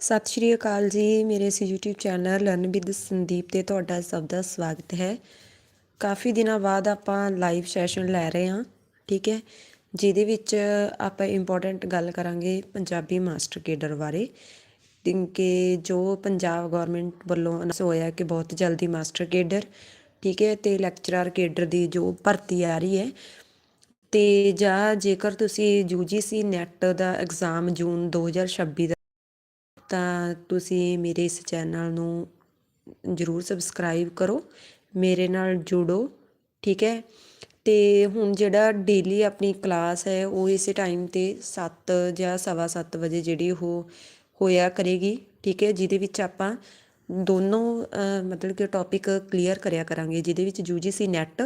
ਸਤਿ ਸ਼੍ਰੀ ਅਕਾਲ ਜੀ, ਮੇਰੇ ਇਸ YouTube channel learn with Sandeep ਤੇ ਤੁਹਾਡਾ ਸਭ ਦਾ ਸਵਾਗਤ ਹੈ। ਕਾਫੀ ਦਿਨਾਂ ਬਾਅਦ ਆਪਾਂ ਲਾਈਵ ਸੈਸ਼ਨ ਲੈ ਰਹੇ ਹਾਂ, ਠੀਕ ਹੈ? ਜਿਹਦੇ ਵਿੱਚ ਆਪਾਂ ਇੰਪੋਰਟੈਂਟ ਗੱਲ ਕਰਾਂਗੇ ਪੰਜਾਬੀ ਮਾਸਟਰ ਕੇਡਰ ਬਾਰੇ ਕਿ ਜੋ ਪੰਜਾਬ ਗਵਰਨਮੈਂਟ ਵੱਲੋਂ ਅਨਾਉਂਸ ਹੋਇਆ ਕਿ ਬਹੁਤ ਜਲਦੀ ਮਾਸਟਰ ਕੇਡਰ ਠੀਕ ਹੈ? ਤੇ ਲੈਕਚਰਰ ਕੇਡਰ ਦੀ ਜੋ ਭਰਤੀ ਆ ਰਹੀ ਹੈ। ਤੇ ਜਾਂ ਜੇਕਰ ਤੁਸੀਂ UGC ਨੈਟ ਦਾ ਐਗਜ਼ਾਮ ਜੂਨ 2026 ਦਾ ਤਾਂ ਤੁਸੀਂ ਮੇਰੇ ਇਸ ਚੈਨਲ ਨੂੰ ਜਰੂਰ ਸਬਸਕ੍ਰਾਈਬ ਕਰੋ, ਮੇਰੇ ਨਾਲ ਜੁੜੋ, ਠੀਕ ਹੈ? ਤੇ ਹੁਣ ਜਿਹੜਾ ਡੇਲੀ ਆਪਣੀ ਕਲਾਸ ਹੈ, ਉਹ ਇਸੇ ਟਾਈਮ ਤੇ 7 ਜਾਂ 7:30 ਵਜੇ ਜਿਹੜੀ ਉਹ ਹੋਇਆ ਕਰੇਗੀ, ਠੀਕ ਹੈ? ਜਿਹਦੇ ਵਿੱਚ ਆਪਾਂ ਦੋਨੋਂ ਮਤਲਬ ਕਿ ਟੌਪਿਕ ਕਲੀਅਰ ਕਰਿਆ ਕਰਾਂਗੇ, ਜਿਹਦੇ ਵਿੱਚ UGC ਨੈਟ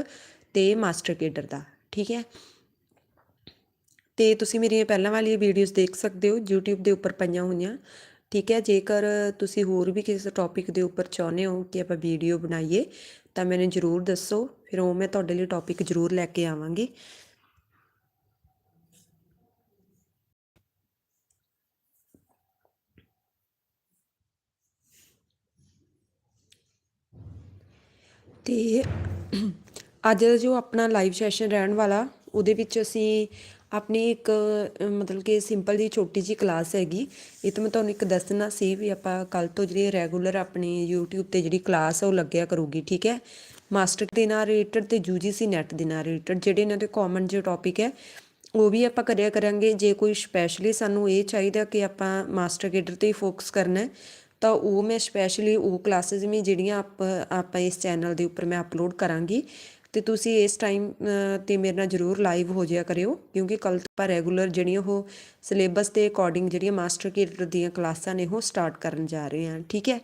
ਤੇ ਮਾਸਟਰ ਕੇਡਰ ਦਾ, ਠੀਕ ਹੈ? ਤੇ ਤੁਸੀਂ ਮੇਰੀਆਂ ਪਹਿਲਾਂ ਵਾਲੀਆਂ ਵੀਡੀਓਜ਼ ਦੇਖ ਸਕਦੇ ਹੋ, YouTube ਦੇ ਉੱਪਰ ਪਈਆਂ ਹੋਈਆਂ। ਠੀਕ ਹੈ, ਜੇਕਰ ਤੁਸੀਂ ਹੋਰ ਵੀ ਕਿਸੇ ਟੌਪਿਕ ਦੇ ਉੱਪਰ ਚਾਹੁੰਦੇ ਹੋ ਕਿ ਆਪਾਂ ਵੀਡੀਓ ਬਣਾਈਏ, ਤਾਂ ਮੈਨੂੰ ਜਰੂਰ ਦੱਸੋ, ਫਿਰ ਉਹ ਮੈਂ ਤੁਹਾਡੇ ਲਈ ਟੌਪਿਕ ਜਰੂਰ ਲੈ ਕੇ ਆਵਾਂਗੀ। ਤੇ ਅੱਜ ਜੋ ਆਪਣਾ ਲਾਈਵ ਸੈਸ਼ਨ ਰਹਿਣ ਵਾਲਾ, ਉਹਦੇ ਵਿੱਚ ਅਸੀਂ ਆਪਣੀ ਇੱਕ ਮਤਲਬ ਕਿ ਸਿੰਪਲ ਦੀ ਛੋਟੀ ਜੀ ਕਲਾਸ ਹੈਗੀ। ਇਹ ਤਾਂ ਮੈਂ ਤੁਹਾਨੂੰ ਇੱਕ ਦੱਸਣਾ ਸੀ ਵੀ ਆਪਾਂ ਕੱਲ ਤੋਂ ਜਿਹੜੀ ਰੈਗੂਲਰ ਆਪਣੀ YouTube ਤੇ ਜਿਹੜੀ ਕਲਾਸ ਹੈ ਉਹ ਲੱਗਿਆ ਕਰੂਗੀ, ਠੀਕ ਹੈ? ਮਾਸਟਰ ਦੇ ਨਾਲ ਰਿਲੇਟਡ ਤੇ UGC ਨੈਟ ਦੇ ਨਾਲ ਰਿਲੇਟਡ ਜਿਹੜੇ ਇਹਨਾਂ ਦੇ ਕਾਮਨ ਜੋ ਟੌਪਿਕ ਹੈ, ਉਹ ਵੀ ਆਪਾਂ ਕਰਿਆ ਕਰਾਂਗੇ। ਜੇ ਕੋਈ ਸਪੈਸ਼ਲੀ ਸਾਨੂੰ ਇਹ ਚਾਹੀਦਾ ਕਿ ਆਪਾਂ ਮਾਸਟਰ ਕੇਡਰ ਤੇ ਹੀ ਫੋਕਸ ਕਰਨਾ ਹੈ, ਤਾਂ ਉਹ ਮੈਂ ਸਪੈਸ਼ਲੀ ਉਹ ਕਲਾਸਿਸ ਵੀ ਜਿਹੜੀਆਂ ਆਪ, ਆਪਾਂ ਇਸ ਚੈਨਲ ਦੇ ਉੱਪਰ ਮੈਂ ਅਪਲੋਡ ਕਰਾਂਗੀ। ਤੇ ਤੁਸੀਂ ਇਸ ਟਾਈਮ ਤੇ ਮੇਰੇ ਨਾਲ ਜਰੂਰ ਲਾਈਵ ਹੋ ਜਾਇਆ ਕਰਿਓ, ਕਿਉਂਕਿ ਕੱਲ ਤੋਂ ਆਪਾਂ ਰੈਗੂਲਰ ਜਿਹੜੀਆਂ ਉਹ ਸਿਲੇਬਸ ਦੇ ਅਕੋਰਡਿੰਗ ਜਿਹੜੀਆਂ ਮਾਸਟਰ ਕੇਡਰ ਦੀਆਂ ਕਲਾਸਾਂ ਨੇ ਉਹ ਸਟਾਰਟ ਕਰਨ ਜਾ ਰਹੇ ਹਾਂ, ਠੀਕ ਹੈ?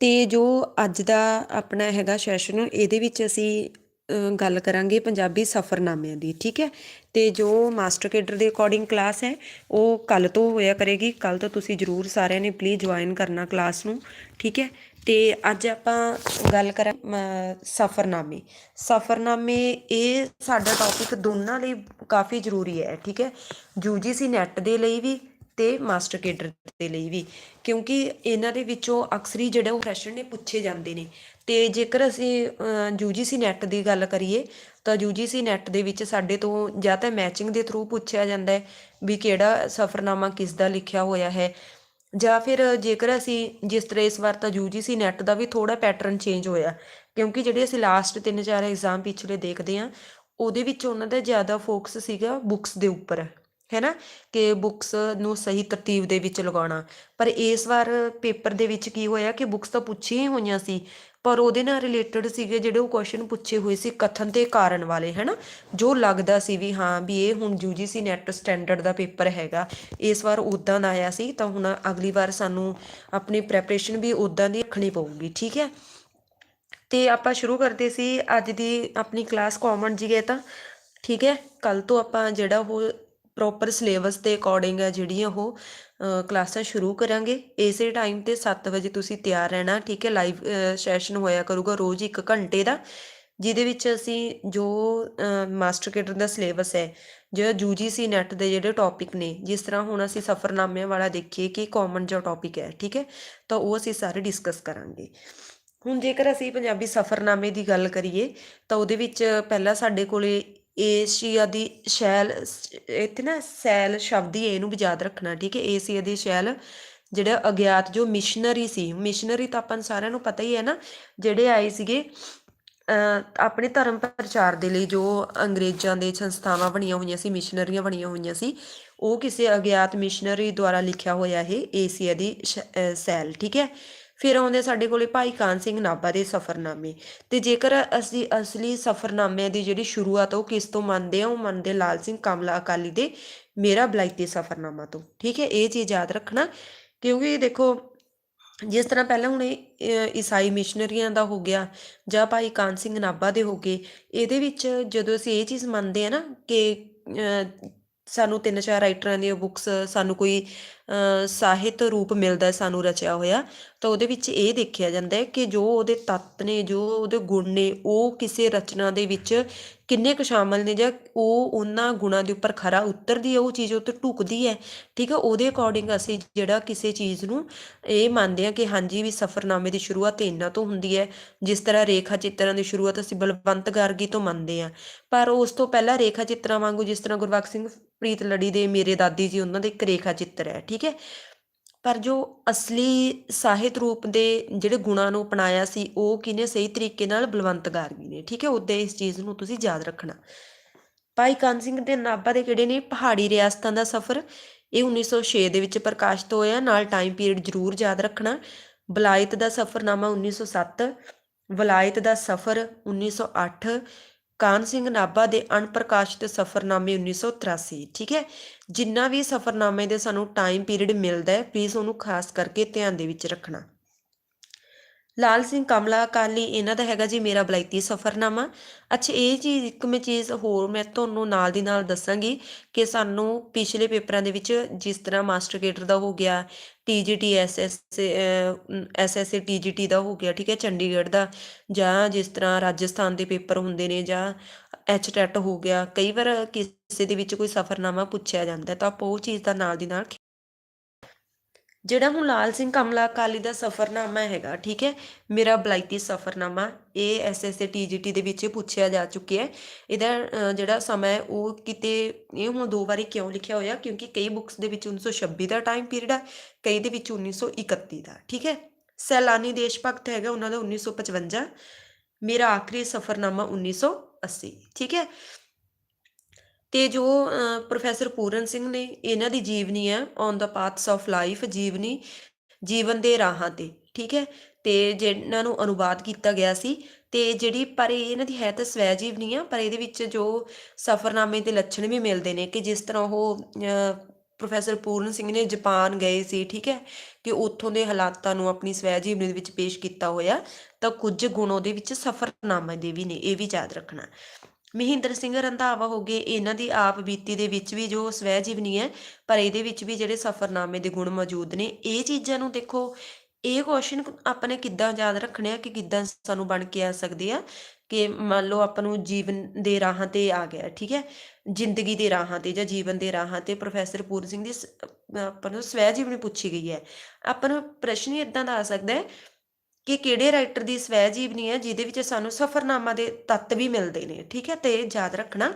ਤੇ ਜੋ ਅੱਜ ਦਾ ਆਪਣਾ ਹੈਗਾ ਸੈਸ਼ਨ ਇਹਦੇ ਵਿੱਚ ਅਸੀਂ ਗੱਲ ਕਰਾਂਗੇ ਪੰਜਾਬੀ ਸਫ਼ਰਨਾਮਿਆਂ ਦੀ, ਠੀਕ ਹੈ? ਤੇ ਜੋ ਮਾਸਟਰ ਕੇਡਰ ਦੇ ਅਕੋਰਡਿੰਗ ਕਲਾਸ ਹੈ, ਉਹ ਕੱਲ ਤੋਂ ਹੋਇਆ ਕਰੇਗੀ ਕੱਲ ਤੋਂ ਤੁਸੀਂ ਜਰੂਰ ਸਾਰਿਆਂ ਨੇ ਪਲੀਜ਼ ਜੁਆਇਨ ਕਰਨਾ ਕਲਾਸ ਨੂੰ, ਠੀਕ ਹੈ? ਤੇ ਅੱਜ ਆਪਾਂ ਗੱਲ ਕਰਾਂ ਸਫ਼ਰਨਾਮੇ। ਸਫ਼ਰਨਾਮੇ ਇਹ ਸਾਡਾ ਟੌਪਿਕ ਦੋਨਾਂ ਲਈ ਕਾਫੀ ਜ਼ਰੂਰੀ ਹੈ, ਠੀਕ ਹੈ? ਯੂਜੀਸੀ ਨੈਟ ਦੇ ਲਈ ਵੀ ਤੇ ਮਾਸਟਰ ਕੇਡਰ ਦੇ ਲਈ ਵੀ। ਕਿਉਂਕਿ ਇਹਨਾਂ ਦੇ ਵਿੱਚੋਂ ਅਕਸਰ ਹੀ ਜਿਹੜੇ ਉਹ ਪ੍ਰਸ਼ਨ ਨੇ ਪੁੱਛੇ ਜਾਂਦੇ ਨੇ। ਤੇ ਜੇਕਰ ਅਸੀਂ ਯੂਜੀਸੀ ਨੈਟ ਦੀ ਗੱਲ ਕਰੀਏ, ਤਾਂ ਯੂਜੀਸੀ ਨੈਟ ਦੇ ਵਿੱਚ ਸਾਡੇ ਤੋਂ ਜਾਂ ਤਾਂ ਮੈਚਿੰਗ ਦੇ ਥਰੂ ਪੁੱਛਿਆ ਜਾਂਦਾ ਹੈ ਵੀ ਕਿਹੜਾ ਸਫ਼ਰਨਾਮਾ ਕਿਸ ਦਾ ਲਿਖਿਆ ਹੋਇਆ ਹੈ। ਜਾਂ ਫਿਰ ਜੇਕਰ ਅਸੀਂ ਜਿਸ ਤਰ੍ਹਾਂ ਇਸ ਵਾਰ ਤਾਂ ਯੂਜੀਸੀ ਨੈਟ ਦਾ ਵੀ ਥੋੜਾ ਪੈਟਰਨ ਚੇਂਜ ਹੋਇਆ, ਕਿਉਂਕਿ ਜਿਹੜੇ ਅਸੀਂ ਲਾਸਟ ਤਿੰਨ ਚਾਰ ਐਗਜ਼ਾਮ ਪਿਛਲੇ ਦੇਖਦੇ ਆਂ ਉਹਦੇ ਵਿੱਚ ਉਹਨਾਂ ਦਾ ਜ਼ਿਆਦਾ ਫੋਕਸ ਸੀਗਾ ਬੁੱਕਸ ਦੇ ਉੱਪਰ ਹੈ ਨਾ ਕਿ ਬੁੱਕਸ ਨੂੰ ਸਹੀ ਤਰਤੀਬ ਦੇ ਵਿੱਚ ਲਗਾਉਣਾ। ਪਰ ਇਸ ਵਾਰ ਪੇਪਰ ਦੇ ਵਿੱਚ ਕੀ ਹੋਇਆ ਕਿ ਬੁੱਕਸ ਤਾਂ ਪੁੱਛੀਆਂ ਹੀ ਹੋਈਆਂ ਸੀ ਪਰ ਉਹਦੇ ਨਾਲ ਰਿਲੇਟਡ ਸੀਗੇ ਜਿਹੜੇ ਉਹ ਕੁਐਸਚਨ ਪੁੱਛੇ ਹੋਏ ਸੀ ਕਥਨ ਤੇ ਕਾਰਨ ਵਾਲੇ, ਹੈਨਾ? ਜੋ ਲੱਗਦਾ ਸੀ ਵੀ ਹਾਂ, ਵੀ ਇਹ ਹੁਣ ਯੂਜੀਸੀ ਨੈਟ ਸਟੈਂਡਰਡ ਦਾ ਪੇਪਰ ਹੈਗਾ, ਇਸ ਵਾਰ ਉਦਾਂ ਦਾ ਆਇਆ ਸੀ ਤਾਂ ਹੁਣ ਅਗਲੀ ਵਾਰ ਸਾਨੂੰ ਆਪਣੀ ਪ੍ਰੈਪਰੇਸ਼ਨ ਵੀ ਉਦਾਂ ਦੀ ਰੱਖਣੀ ਪਊਗੀ, ਠੀਕ ਹੈ? ਤੇ ਆਪਾਂ ਸ਼ੁਰੂ ਕਰਦੇ ਸੀ, ਅੱਜ ਦੀ ਆਪਣੀ ਕਲਾਸ ਕਾਮਨ ਜੀ ਹੈ ਤਾਂ, ਠੀਕ ਹੈ? ਕੱਲ ਤੋਂ ਆਪਾਂ ਜਿਹੜਾ ਉਹ ਪ੍ਰੋਪਰ ਸਿਲੇਬਸ ਦੇ ਅਕੋਰਡਿੰਗ ਹੈ ਜਿਹੜੀਆਂ ਉਹ ਕਲਾਸਾਂ ਸ਼ੁਰੂ ਕਰਾਂਗੇ। ਇਸੇ ਟਾਈਮ ਤੇ 7 ਵਜੇ ਤੁਸੀਂ ਤਿਆਰ ਰਹਿਣਾ, ਠੀਕ ਹੈ? ਲਾਈਵ ਸੈਸ਼ਨ ਹੋਇਆ ਕਰੂਗਾ ਰੋਜ਼ 1 ਘੰਟੇ ਦਾ, ਜਿਹਦੇ ਵਿੱਚ ਅਸੀਂ ਜੋ ਮਾਸਟਰ ਕੇਡਰ ਦਾ ਸਿਲੇਬਸ ਹੈ ਜਿਹੜਾ ਯੂਜੀਸੀ ਨੈਟ ਦੇ ਜਿਹੜੇ ਟੌਪਿਕ ਨੇ, ਜਿਸ ਤਰ੍ਹਾਂ ਹੁਣ ਅਸੀਂ ਸਫਰਨਾਮਿਆਂ ਵਾਲਾ ਦੇਖੀਏ ਕਿ ਕਾਮਨ ਜੋ ਟੌਪਿਕ ਹੈ, ਠੀਕ ਹੈ? ਤਾਂ ਉਹ ਅਸੀਂ ਸਾਰੇ ਡਿਸਕਸ ਕਰਾਂਗੇ। ਹੁਣ ਜੇਕਰ ਅਸੀਂ ਪੰਜਾਬੀ ਸਫਰਨਾਮੇ ਦੀ ਗੱਲ ਕਰੀਏ, ਤਾਂ ਉਹਦੇ ਵਿੱਚ ਪਹਿਲਾਂ ਸਾਡੇ ਕੋਲੇ ਏਸ਼ੀਆ ਦੀ ਸ਼ੈਲ, ਇੱਥੇ ਨਾ ਸੈਲ ਸ਼ਬਦ ਹੀ ਇਹਨੂੰ ਵੀ ਯਾਦ ਰੱਖਣਾ, ਠੀਕ ਹੈ? ਏਸ਼ੀਆ ਦੀ ਸ਼ੈਲ ਜਿਹੜਾ ਅਗਿਆਤ, ਜੋ ਮਿਸ਼ਨਰੀ ਸੀ ਮਿਸ਼ਨਰੀ ਤਾਂ ਆਪਾਂ ਸਾਰਿਆਂ ਨੂੰ ਪਤਾ ਹੀ ਹੈ ਨਾ, ਜਿਹੜੇ ਆਏ ਸੀਗੇ ਆਪਣੇ ਧਰਮ ਪ੍ਰਚਾਰ ਦੇ ਲਈ ਜੋ ਅੰਗਰੇਜ਼ਾਂ ਦੇ ਸੰਸਥਾਵਾਂ ਬਣੀਆਂ ਹੋਈਆਂ ਸੀ ਮਿਸ਼ਨਰੀਆਂ ਬਣੀਆਂ ਹੋਈਆਂ ਸੀ, ਉਹ ਕਿਸੇ ਅਗਿਆਤ ਮਿਸ਼ਨਰੀ ਦੁਆਰਾ ਲਿਖਿਆ ਹੋਇਆ ਇਹ ਏਸ਼ੀਆ ਦੀ ਸੈਲ, ਠੀਕ ਹੈ? ਫਿਰ ਆਉਂਦੇ ਸਾਡੇ ਕੋਲੇ ਭਾਈ ਕਾਨ ਸਿੰਘ ਨਾਭਾ ਦੇ ਸਫਰਨਾਮੇ। ਤੇ ਜੇਕਰ ਅਸੀਂ ਅਸਲੀ ਸਫਰਨਾਮਿਆਂ ਦੀ ਜਿਹੜੀ ਸ਼ੁਰੂਆਤ ਉਹ ਕਿਸ ਤੋਂ ਮੰਨਦੇ ਆ? ਉਹ ਮੰਨਦੇ ਲਾਲ ਸਿੰਘ ਕਮਲਾ ਅਕਾਲੀ ਦੇ ਮੇਰਾ ਬਲਾਈਤੀ ਸਫਰਨਾਮਾ ਤੋਂ। ਠੀਕ ਹੈ, ਇਹ ਚੀਜ਼ ਯਾਦ ਰੱਖਣਾ, ਕਿਉਂਕਿ ਦੇਖੋ, ਜਿਸ ਤਰ੍ਹਾਂ ਪਹਿਲਾਂ ਹੁਣ ਈਸਾਈ ਮਿਸ਼ਨਰੀਆਂ ਦਾ ਹੋ ਗਿਆ ਜਾਂ ਭਾਈ ਕਾਨ ਸਿੰਘ ਨਾਭਾ ਦੇ ਹੋ ਗਏ, ਇਹਦੇ ਵਿੱਚ ਜਦੋਂ ਅਸੀਂ ਇਹ ਚੀਜ਼ ਮੰਨਦੇ ਆ ਨਾ ਕਿ ਸਾਨੂੰ ਤਿੰਨ ਚਾਰ ਰਾਈਟਰਾਂ ਦੀਆਂ ਬੁੱਕਸ ਸਾਨੂੰ ਕੋਈ ਸਾਹਿਤ ਰੂਪ ਮਿਲਦਾ ਸਾਨੂੰ ਰਚਿਆ ਹੋਇਆ, ਤਾਂ ਉਹਦੇ ਵਿੱਚ ਇਹ ਦੇਖਿਆ ਜਾਂਦਾ ਹੈ ਕਿ ਜੋ ਉਹਦੇ ਤੱਤ ਨੇ, ਜੋ ਉਹਦੇ ਗੁਣ ਨੇ, ਉਹ ਕਿਸੇ ਰਚਨਾ ਦੇ ਵਿੱਚ ਕਿੰਨੇ ਕੁ ਸ਼ਾਮਲ ਨੇ ਜਾਂ ਉਹ ਉਹਨਾਂ ਗੁਣਾਂ ਦੇ ਉੱਪਰ ਖਰਾ ਉਤਰਦੀ ਹੈ, ਉਹ ਚੀਜ਼ ਉੱਤੇ ਢੁਕਦੀ ਹੈ, ਠੀਕ ਹੈ, ਉਹਦੇ ਅਕੋਰਡਿੰਗ ਅਸੀਂ ਜਿਹੜਾ ਕਿਸੇ ਚੀਜ਼ ਨੂੰ ਇਹ ਮੰਨਦੇ ਹਾਂ ਕਿ ਹਾਂਜੀ ਵੀ ਸਫ਼ਰਨਾਮੇ ਦੀ ਸ਼ੁਰੂਆਤ ਇਹਨਾਂ ਤੋਂ ਹੁੰਦੀ ਹੈ, ਜਿਸ ਤਰ੍ਹਾਂ ਰੇਖਾ ਚਿੱਤਰਾਂ ਦੀ ਸ਼ੁਰੂਆਤ ਅਸੀਂ ਬਲਵੰਤ ਗਾਰਗੀ ਤੋਂ ਮੰਨਦੇ ਹਾਂ, ਪਰ ਉਸ ਤੋਂ ਪਹਿਲਾਂ ਰੇਖਾ ਚਿੱਤਰਾਂ ਵਾਂਗੂ ਜਿਸ ਤਰ੍ਹਾਂ ਗੁਰਬਖਸ਼ ਸਿੰਘ ਪ੍ਰੀਤ ਲੜੀ ਦੇ ਮੇਰੇ ਦਾਦੀ ਜੀ, ਉਹਨਾਂ ਦੇ ਇੱਕ ਰੇਖਾ ਚਿੱਤਰ ਹੈ, ਠੀਕ ਹੈ ਪਰ ਜੋ ਅਸਲੀ ਸਾਹਿਤ ਰੂਪ ਦੇ ਜਿਹੜੇ ਗੁਣਾਂ ਨੂੰ ਅਪਣਾਇਆ ਸੀ, ਉਹ ਕਿਨੇ ਸਹੀ ਤਰੀਕੇ ਨਾਲ ਬਲਵੰਤ ਗਾਰਗੀ ਨੇ, ਠੀਕ ਹੈ? ਉਦੋਂ ਇਸ ਚੀਜ਼ ਨੂੰ ਤੁਸੀਂ ਯਾਦ ਰੱਖਣਾ। ਭਾਈ ਕਾਨ ਸਿੰਘ ਦੇ ਨਾਭਾ ਦੇ ਕਿਹੜੇ ਨੇ? ਪਹਾੜੀ ਰਿਆਸਤਾਂ ਦਾ ਸਫ਼ਰ। ਇਹ 1906 ਦੇ ਵਿੱਚ ਪ੍ਰਕਾਸ਼ਿਤ ਹੋਇਆ। ਨਾਲ ਟਾਈਮ ਪੀਰੀਅਡ ਜ਼ਰੂਰ ਯਾਦ ਰੱਖਣਾ। ਬਲਾਇਤ ਦਾ ਸਫ਼ਰਨਾਮਾ 1907 ਵਲਾਇਤ ਦਾ ਸਫ਼ਰ 1908 ਕਾਨ ਸਿੰਘ ਨਾਭਾ ਦੇ ਅਣਪ੍ਰਕਾਸ਼ਿਤ ਸਫ਼ਰਨਾਮੇ 1983 ਠੀਕ ਹੈ? ਜਿੰਨਾ ਵੀ ਸਫ਼ਰਨਾਮੇ ਦੇ ਸਾਨੂੰ ਟਾਈਮ ਪੀਰੀਅਡ ਮਿਲਦਾ ਹੈ ਪਲੀਜ਼ ਉਹਨੂੰ ਖਾਸ ਕਰਕੇ ਧਿਆਨ ਦੇ ਵਿੱਚ ਰੱਖਣਾ। ਲਾਲ ਸਿੰਘ ਕਮਲਾ ਅਕਾਲੀ ਇਹਨਾਂ ਦਾ ਹੈਗਾ ਜੀ ਮੇਰਾ ਬਲਾਇਤੀ ਸਫ਼ਰਨਾਮਾ। ਅੱਛਾ, ਇਹ ਚੀਜ਼ ਇੱਕ ਮੈਂ ਚੀਜ਼ ਹੋਰ ਮੈਂ ਤੁਹਾਨੂੰ ਨਾਲ ਦੀ ਨਾਲ ਦੱਸਾਂਗੀ ਕਿ ਸਾਨੂੰ ਪਿਛਲੇ ਪੇਪਰਾਂ ਦੇ ਵਿੱਚ ਜਿਸ ਤਰ੍ਹਾਂ ਮਾਸਟਰ ਕੇਡਰ ਦਾ ਹੋ ਗਿਆ ਟੀਜੀਟੀ ਐਸਐਸ ਐਸਐਸਏ ਟੀਜੀਟੀ ਦਾ ਹੋ ਗਿਆ, ਠੀਕ ਹੈ, ਚੰਡੀਗੜ੍ਹ ਦਾ, ਜਾਂ ਜਿਸ ਤਰ੍ਹਾਂ ਰਾਜਸਥਾਨ ਦੇ ਪੇਪਰ ਹੁੰਦੇ ਨੇ ਜਾਂ ਐਚਟੈਟ ਹੋ ਗਿਆ, ਕਈ ਵਾਰ ਕਿਸੇ ਦੇ ਵਿੱਚ ਕੋਈ ਸਫ਼ਰਨਾਮਾ ਪੁੱਛਿਆ ਜਾਂਦਾ ਤਾਂ ਆਪਾਂ ਉਹ ਚੀਜ਼ ਦਾ ਨਾਲ ਦੀ ਨਾਲ ਜਿਹੜਾ ਹੁਣ ਲਾਲ ਸਿੰਘ ਕਮਲਾ ਅਕਾਲੀ ਦਾ ਸਫ਼ਰਨਾਮਾ ਹੈਗਾ, ਠੀਕ ਹੈ? ਮੇਰਾ ਬਲਾਇਤੀ ਸਫ਼ਰਨਾਮਾ ਇਹ ਐਸਐਸਏ ਟੀਜੀਟੀ ਦੇ ਵਿੱਚ ਪੁੱਛਿਆ ਜਾ ਚੁੱਕਿਆ ਹੈ। ਇਹਦਾ ਜਿਹੜਾ ਸਮਾਂ ਹੈ, ਉਹ ਕਿਤੇ, ਇਹ ਹੁਣ ਦੋ ਵਾਰੀ ਕਿਉਂ ਲਿਖਿਆ ਹੋਇਆ? ਕਿਉਂਕਿ ਕਈ ਬੁੱਕਸ ਦੇ ਵਿੱਚ 1926 ਦਾ ਟਾਈਮ ਪੀਰੀਅਡ ਹੈ ਕਈ ਦੇ ਵਿੱਚ 1931 ਦਾ, ਠੀਕ ਹੈ? ਸੈਲਾਨੀ ਦੇਸ਼ ਭਗਤ ਹੈਗਾ, ਉਹਨਾਂ ਦਾ 1955 ਮੇਰਾ ਆਖਰੀ ਸਫ਼ਰਨਾਮਾ 1980 ਠੀਕ ਹੈ? ਤੇ ਜੋ ਅ, ਪ੍ਰੋਫੈਸਰ ਪੂਰਨ ਸਿੰਘ ਨੇ ਇਹਨਾਂ ਦੀ ਜੀਵਨੀ ਹੈ on the paths of life ਜੀਵਨੀ ਜੀਵਨ ਦੇ ਰਾਹਾਂ ਤੇ ਠੀਕ ਹੈ? ਤੇ ਜਿਹਨਾਂ ਨੂੰ ਅਨੁਵਾਦ ਕੀਤਾ ਗਿਆ ਸੀ ਤੇ ਜਿਹੜੀ ਪਰ ਇਹਨਾਂ ਦੀ ਹੈ ਤਾਂ ਸਵੈ ਜੀਵਨੀ ਆ ਪਰ ਇਹਦੇ ਵਿੱਚ ਜੋ ਸਫ਼ਰਨਾਮੇ ਦੇ ਲੱਛਣ ਵੀ ਮਿਲਦੇ ਨੇ ਕਿ ਜਿਸ ਤਰ੍ਹਾਂ ਉਹ ਅ, ਪ੍ਰੋਫੈਸਰ ਪੂਰਨ ਸਿੰਘ ਨੇ ਜਾਪਾਨ ਗਏ ਸੀ ਠੀਕ ਹੈ? ਕਿ ਉੱਥੋਂ ਦੇ ਹਾਲਾਤਾਂ ਨੂੰ ਆਪਣੀ ਸਵੈ ਜੀਵਨੀ ਦੇ ਵਿੱਚ ਪੇਸ਼ ਕੀਤਾ ਹੋਇਆ ਤਾਂ ਕੁਝ ਗੁਣ ਉਹਦੇ ਵਿੱਚ ਸਫ਼ਰਨਾਮੇ ਦੇ ਵੀ ਨੇ ਇਹ ਵੀ ਯਾਦ ਰੱਖਣਾ। ਮਹਿੰਦਰ ਸਿੰਘ ਰੰਧਾਵਾ ਹੋ ਗਏ। ਇਹਨਾਂ ਦੀ ਆਪ ਬੀਤੀ ਦੇ ਵਿੱਚ ਵੀ ਜੋ ਸਵੈ ਜੀਵਨੀ ਹੈ, ਪਰ ਇਹਦੇ ਵਿੱਚ ਵੀ ਜਿਹੜੇ ਸਫ਼ਰਨਾਮੇ ਦੇ ਗੁਣ ਮੌਜੂਦ ਨੇ, ਇਹ ਚੀਜ਼ਾਂ ਨੂੰ ਦੇਖੋ, ਇਹ ਕੁਐਸਚਨ ਆਪਾਂ ਨੇ ਕਿੱਦਾਂ ਯਾਦ ਰੱਖਣੇ ਆ ਕਿ ਕਿੱਦਾਂ ਸਾਨੂੰ ਬਣ ਕੇ ਆ ਸਕਦੇ ਆ? ਕਿ ਮੰਨ ਲਓ ਆਪਾਂ ਨੂੰ ਜੀਵਨ ਦੇ ਰਾਹਾਂ ਤੇ ਆ ਗਿਆ, ਠੀਕ ਹੈ? ਜ਼ਿੰਦਗੀ ਦੇ ਰਾਹਾਂ ਤੇ ਜਾਂ ਜੀਵਨ ਦੇ ਰਾਹਾਂ ਤੇ ਪ੍ਰੋਫੈਸਰ ਪੂਰਨ ਸਿੰਘ ਦੀ ਆਪਾਂ ਨੂੰ ਸਵੈ ਜੀਵਨੀ ਪੁੱਛੀ ਗਈ ਹੈ। ਆਪਾਂ ਨੂੰ ਪ੍ਰਸ਼ਨ ਹੀ ਇਦਾਂ ਦਾ ਆ ਸਕਦਾ ਹੈ ਕਿ ਕਿਹੜੇ ਰਾਈਟਰ ਦੀ ਸਵੈ ਜੀਵਨੀ ਹੈ, ਜਿਹਦੇ ਵਿੱਚ ਸਾਨੂੰ ਸਫ਼ਰਨਾਮਾ ਦੇ ਤੱਤ ਵੀ ਮਿਲਦੇ ਨੇ, ਠੀਕ ਹੈ? ਤੇ ਯਾਦ ਰੱਖਣਾ,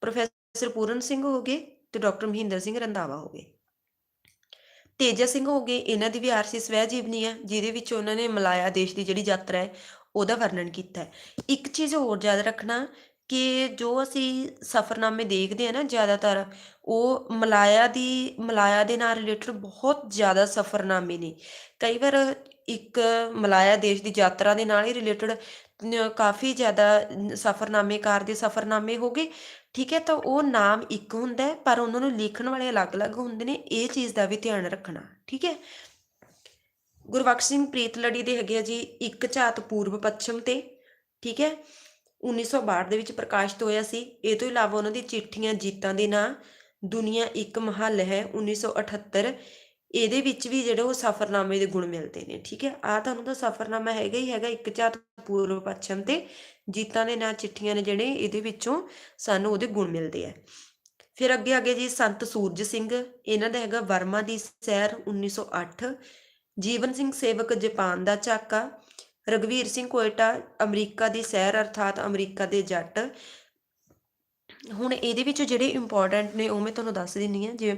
ਪ੍ਰੋਫੈਸਰ ਪੂਰਨ ਸਿੰਘ ਹੋ ਗਏ ਤੇ ਡਾਕਟਰ ਮਹਿੰਦਰ ਸਿੰਘ ਰੰਧਾਵਾ ਹੋ ਗਏ। ਤੇਜਾ ਸਿੰਘ ਹੋ ਗਏ, ਇਹਨਾਂ ਦੀ ਵੀ ਆਰਸੀ ਸਵੈ ਜੀਵਨੀ ਹੈ, ਜਿਹਦੇ ਵਿੱਚ ਉਹਨਾਂ ਨੇ ਮਲਾਇਆ ਦੇਸ਼ ਦੀ ਜਿਹੜੀ ਯਾਤਰਾ ਹੈ, ਉਹਦਾ ਵਰਣਨ ਕੀਤਾ ਹੈ। ਇੱਕ ਚੀਜ਼ ਹੋਰ ਯਾਦ ਰੱਖਣਾ ਕਿ ਜੋ ਅਸੀਂ ਸਫ਼ਰਨਾਮੇ ਦੇਖਦੇ ਆ ਨਾ ਜ਼ਿਆਦਾਤਰ, ਉਹ ਮਲਾਇਆ ਦੀ, ਮਲਾਇਆ ਦੇ ਨਾਲ ਰਿਲੇਟਡ ਬਹੁਤ ਜ਼ਿਆਦਾ ਸਫ਼ਰਨਾਮੇ ਨੇ। ਕਈ ਵਾਰ ਇੱਕ ਮਲਾਇਆ ਦੇਸ਼ ਦੀ ਯਾਤਰਾ ਦੇ ਨਾਲ ਹੀ ਰਿਲੇਟਡ ਕਾਫੀ ਜ਼ਿਆਦਾ ਨ- ਸਫ਼ਰਨਾਮੇਕਾਰ ਦੇ ਸਫ਼ਰਨਾਮੇ ਹੋ ਗਏ। ਠੀਕ ਹੈ, ਤਾਂ ਉਹ ਨਾਮ ਇੱਕ ਹੁੰਦਾ ਹੈ, ਪਰ ਉਹਨਾਂ ਨੂੰ ਲਿਖਣ ਵਾਲੇ ਅਲੱਗ-ਅਲੱਗ ਹੁੰਦੇ ਨੇ। ਇਹ ਚੀਜ਼ ਦਾ ਵੀ ਧਿਆਨ ਰੱਖਣਾ, ਠੀਕ ਹੈ। ਗੁਰਬਖਸ਼ ਸਿੰਘ ਪ੍ਰੀਤਲੜੀ ਦੇ ਹੈਗੇ ਆ ਜੀ, ਇੱਕ ਝਾਤ ਪੂਰਬ ਪੱਛਮ ਤੇ, ਠੀਕ ਹੈ। 1962 ਦੇ ਵਿੱਚ ਪ੍ਰਕਾਸ਼ਿਤ ਹੋਇਆ ਸੀ। ਇਹ ਤੋਂ ਇਲਾਵਾ ਉਹਨਾਂ ਦੀ ਚਿੱਠੀਆਂ, ਜੀਤਾਂ ਦੇ ਨਾਂ, ਦੁਨੀਆ ਇੱਕ ਮਹੱਲ ਹੈ 1978 ਇਹਦੇ ਵਿੱਚ ਵੀ ਜਿਹੜੇ ਉਹ ਸਫ਼ਰਨਾਮੇ ਦੇ ਗੁਣ ਮਿਲਦੇ ਨੇ, ਠੀਕ ਹੈ? ਆ ਤੁਹਾਨੂੰ ਤਾਂ ਸਫ਼ਰਨਾਮਾ ਹੈਗਾ ਹੀ ਹੈਗਾ, ਇੱਕ ਝਾਤ ਪੂਰਬ ਪੱਛਮ ਤੇ ਜੀਤਾਂ ਦੇ ਨਾਂ ਚਿੱਠੀਆਂ ਨੇ ਜਿਹੜੇ ਇਹਦੇ ਵਿੱਚੋਂ ਸਾਨੂੰ ਉਹਦੇ ਗੁਣ ਮਿਲਦੇ ਆ। ਫਿਰ ਅੱਗੇ ਅੱਗੇ ਜੀ ਸੰਤ ਸੂਰਜ ਸਿੰਘ, ਇਹਨਾਂ ਦਾ ਹੈਗਾ ਵਰਮਾ ਦੀ ਸੈਰ 1908 ਜੀਵਨ ਸਿੰਘ ਸੇਵਕ ਜਾਪਾਨ ਦਾ ਝਾਕਾ ਰਗਵੀਰ ਸਿੰਘ ਕੋਇਟਾ ਅਮਰੀਕਾ ਦੀ ਸੈਰ ਅਰਥਾਤ ਅਮਰੀਕਾ ਦੇ ਜੱਟ। ਹੁਣ ਇਹਦੇ ਵਿੱਚ ਜਿਹੜੇ ਇੰਪੋਰਟੈਂਟ ਨੇ ਉਹ ਮੈਂ ਤੁਹਾਨੂੰ ਦੱਸ ਦਿੰਨੀ ਆ ਜਿਵੇਂ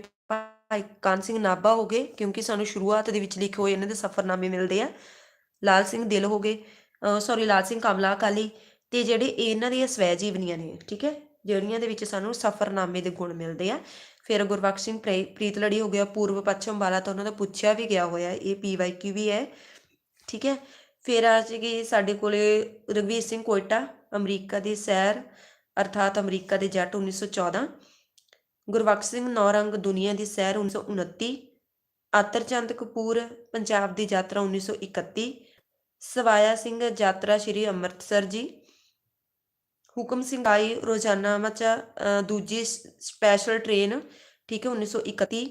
ਭਾਈ ਕਾਨ ਸਿੰਘ ਨਾਭਾ ਹੋ ਗਏ, ਕਿਉਂਕਿ ਸਾਨੂੰ ਸ਼ੁਰੂਆਤ ਦੇ ਵਿੱਚ ਲਿਖੇ ਹੋਏ ਇਹਨਾਂ ਦੇ ਸਫ਼ਰਨਾਮੇ ਮਿਲਦੇ ਆ। ਲਾਲ ਸਿੰਘ ਦਿਲ ਹੋ ਗਏ ਸੌਰੀ ਲਾਲ ਸਿੰਘ ਕਮਲਾ ਅਕਾਲੀ, ਤੇ ਜਿਹੜੇ ਇਹਨਾਂ ਦੀਆਂ ਸਵੈ ਜੀਵਨੀਆਂ ਨੇ, ਠੀਕ ਹੈ? ਜਿਹੜੀਆਂ ਦੇ ਵਿੱਚ ਸਾਨੂੰ ਸਫ਼ਰਨਾਮੇ ਦੇ ਗੁਣ ਮਿਲਦੇ ਆ। ਫਿਰ ਗੁਰਬਖਸ਼ ਸਿੰਘ ਪ੍ਰੇ- ਪ੍ਰੀਤਲੜੀ ਹੋ ਗਿਆ ਪੂਰਬ ਪੱਛਮ ਵਾਲਾ ਤਾਂ ਉਹਨਾਂ ਦਾ ਪੁੱਛਿਆ ਵੀ ਗਿਆ ਹੋਇਆ, ਇਹ ਪੀਵਾਈਕਿਊ ਵੀ ਹੈ, ਠੀਕ ਹੈ? ਫਿਰ ਆ ਜੀ ਸਾਡੇ ਕੋਲੇ ਰਗਵੀਰ ਸਿੰਘ ਕੋਇਟਾ, ਅਮਰੀਕਾ ਦੀ ਸੈਰ, ਅਰਥਾਤ ਅਮਰੀਕਾ ਦੇ ਜੱਟ 1914 ਗੁਰਬਖਸ਼ ਸਿੰਘ ਨੌਰੰਗ ਦੁਨੀਆ ਦੀ ਸੈਰ 1929 ਆਤਰਚੰਦ ਕਪੂਰ ਪੰਜਾਬ ਦੀ ਯਾਤਰਾ 1931 ਸਵਾਇਆ ਸਿੰਘ ਯਾਤਰਾ ਸ਼੍ਰੀ ਅੰਮ੍ਰਿਤਸਰ ਜੀ ਹੁਕਮ ਸਿੰਘ ਆਈ ਰੋਜ਼ਾਨਾ ਮਚਾ ਅ, ਦੂਜੀ ਸਪੈਸ਼ਲ ਟ੍ਰੇਨ ਠੀਕ ਹੈ 1931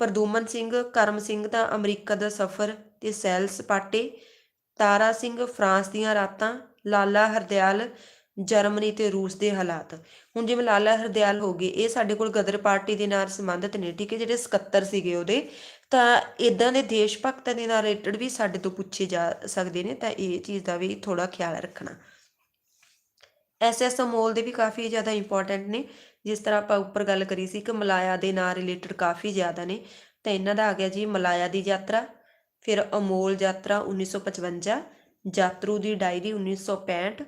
ਪ੍ਰਦੂਮਨ ਸਿੰਘ ਕਰਮ ਸਿੰਘ ਦਾ ਅਮਰੀਕਾ ਦਾ ਸਫ਼ਰ ਤੇ ਸੈਲ ਸਪਾਟੇ ਤਾਰਾ ਸਿੰਘ ਫਰਾਂਸ ਦੀਆਂ ਰਾਤਾਂ ਲਾਲਾ ਹਰਦਿਆਲ ਜਰਮਨੀ ਤੇ ਰੂਸ ਦੇ ਹਾਲਾਤ। ਹੁਣ ਜਿਵੇਂ ਲਾਲਾ ਹਰਦਿਆਲ ਹੋ ਗਏ, ਇਹ ਸਾਡੇ ਕੋਲ ਗਦਰ ਪਾਰਟੀ ਦੇ ਨਾਲ ਸੰਬੰਧਿਤ ਨੇ, ਠੀਕ ਹੈ, ਜਿਹੜੇ ਸਕੱਤਰ ਸੀਗੇ ਉਹਦੇ, ਤਾਂ ਇਦਾਂ ਦੇ ਦੇਸ਼ ਭਗਤਾਂ ਦੇ ਨਾਲ ਰਿਲੇਟਡ ਵੀ ਸਾਡੇ ਤੋਂ ਪੁੱਛੇ ਜਾ ਸਕਦੇ ਨੇ, ਤਾਂ ਇਹ ਚੀਜ਼ ਦਾ ਵੀ ਥੋੜਾ ਖਿਆਲ ਰੱਖਣਾ। ਐਸ ਐਸ ਅਮੋਲ ਦੇ ਵੀ ਕਾਫੀ ਜ਼ਿਆਦਾ ਇੰਪੋਰਟੈਂਟ ਨੇ। ਜਿਸ ਤਰ੍ਹਾਂ ਆਪਾਂ ਉੱਪਰ ਗੱਲ ਕਰੀ ਸੀ ਕਿ ਮਲਾਇਆ ਦੇ ਨਾਲ ਰਿਲੇਟਡ ਕਾਫੀ ਜ਼ਿਆਦਾ ਨੇ, ਤਾਂ ਇਹਨਾਂ ਦਾ ਆ ਗਿਆ ਜੀ ਮਲਾਇਆ ਦੀ ਯਾਤਰਾ, ਫਿਰ ਅਮੋਲ ਯਾਤਰਾ 1955 ਯਾਤਰੂ ਦੀ ਡਾਇਰੀ 1965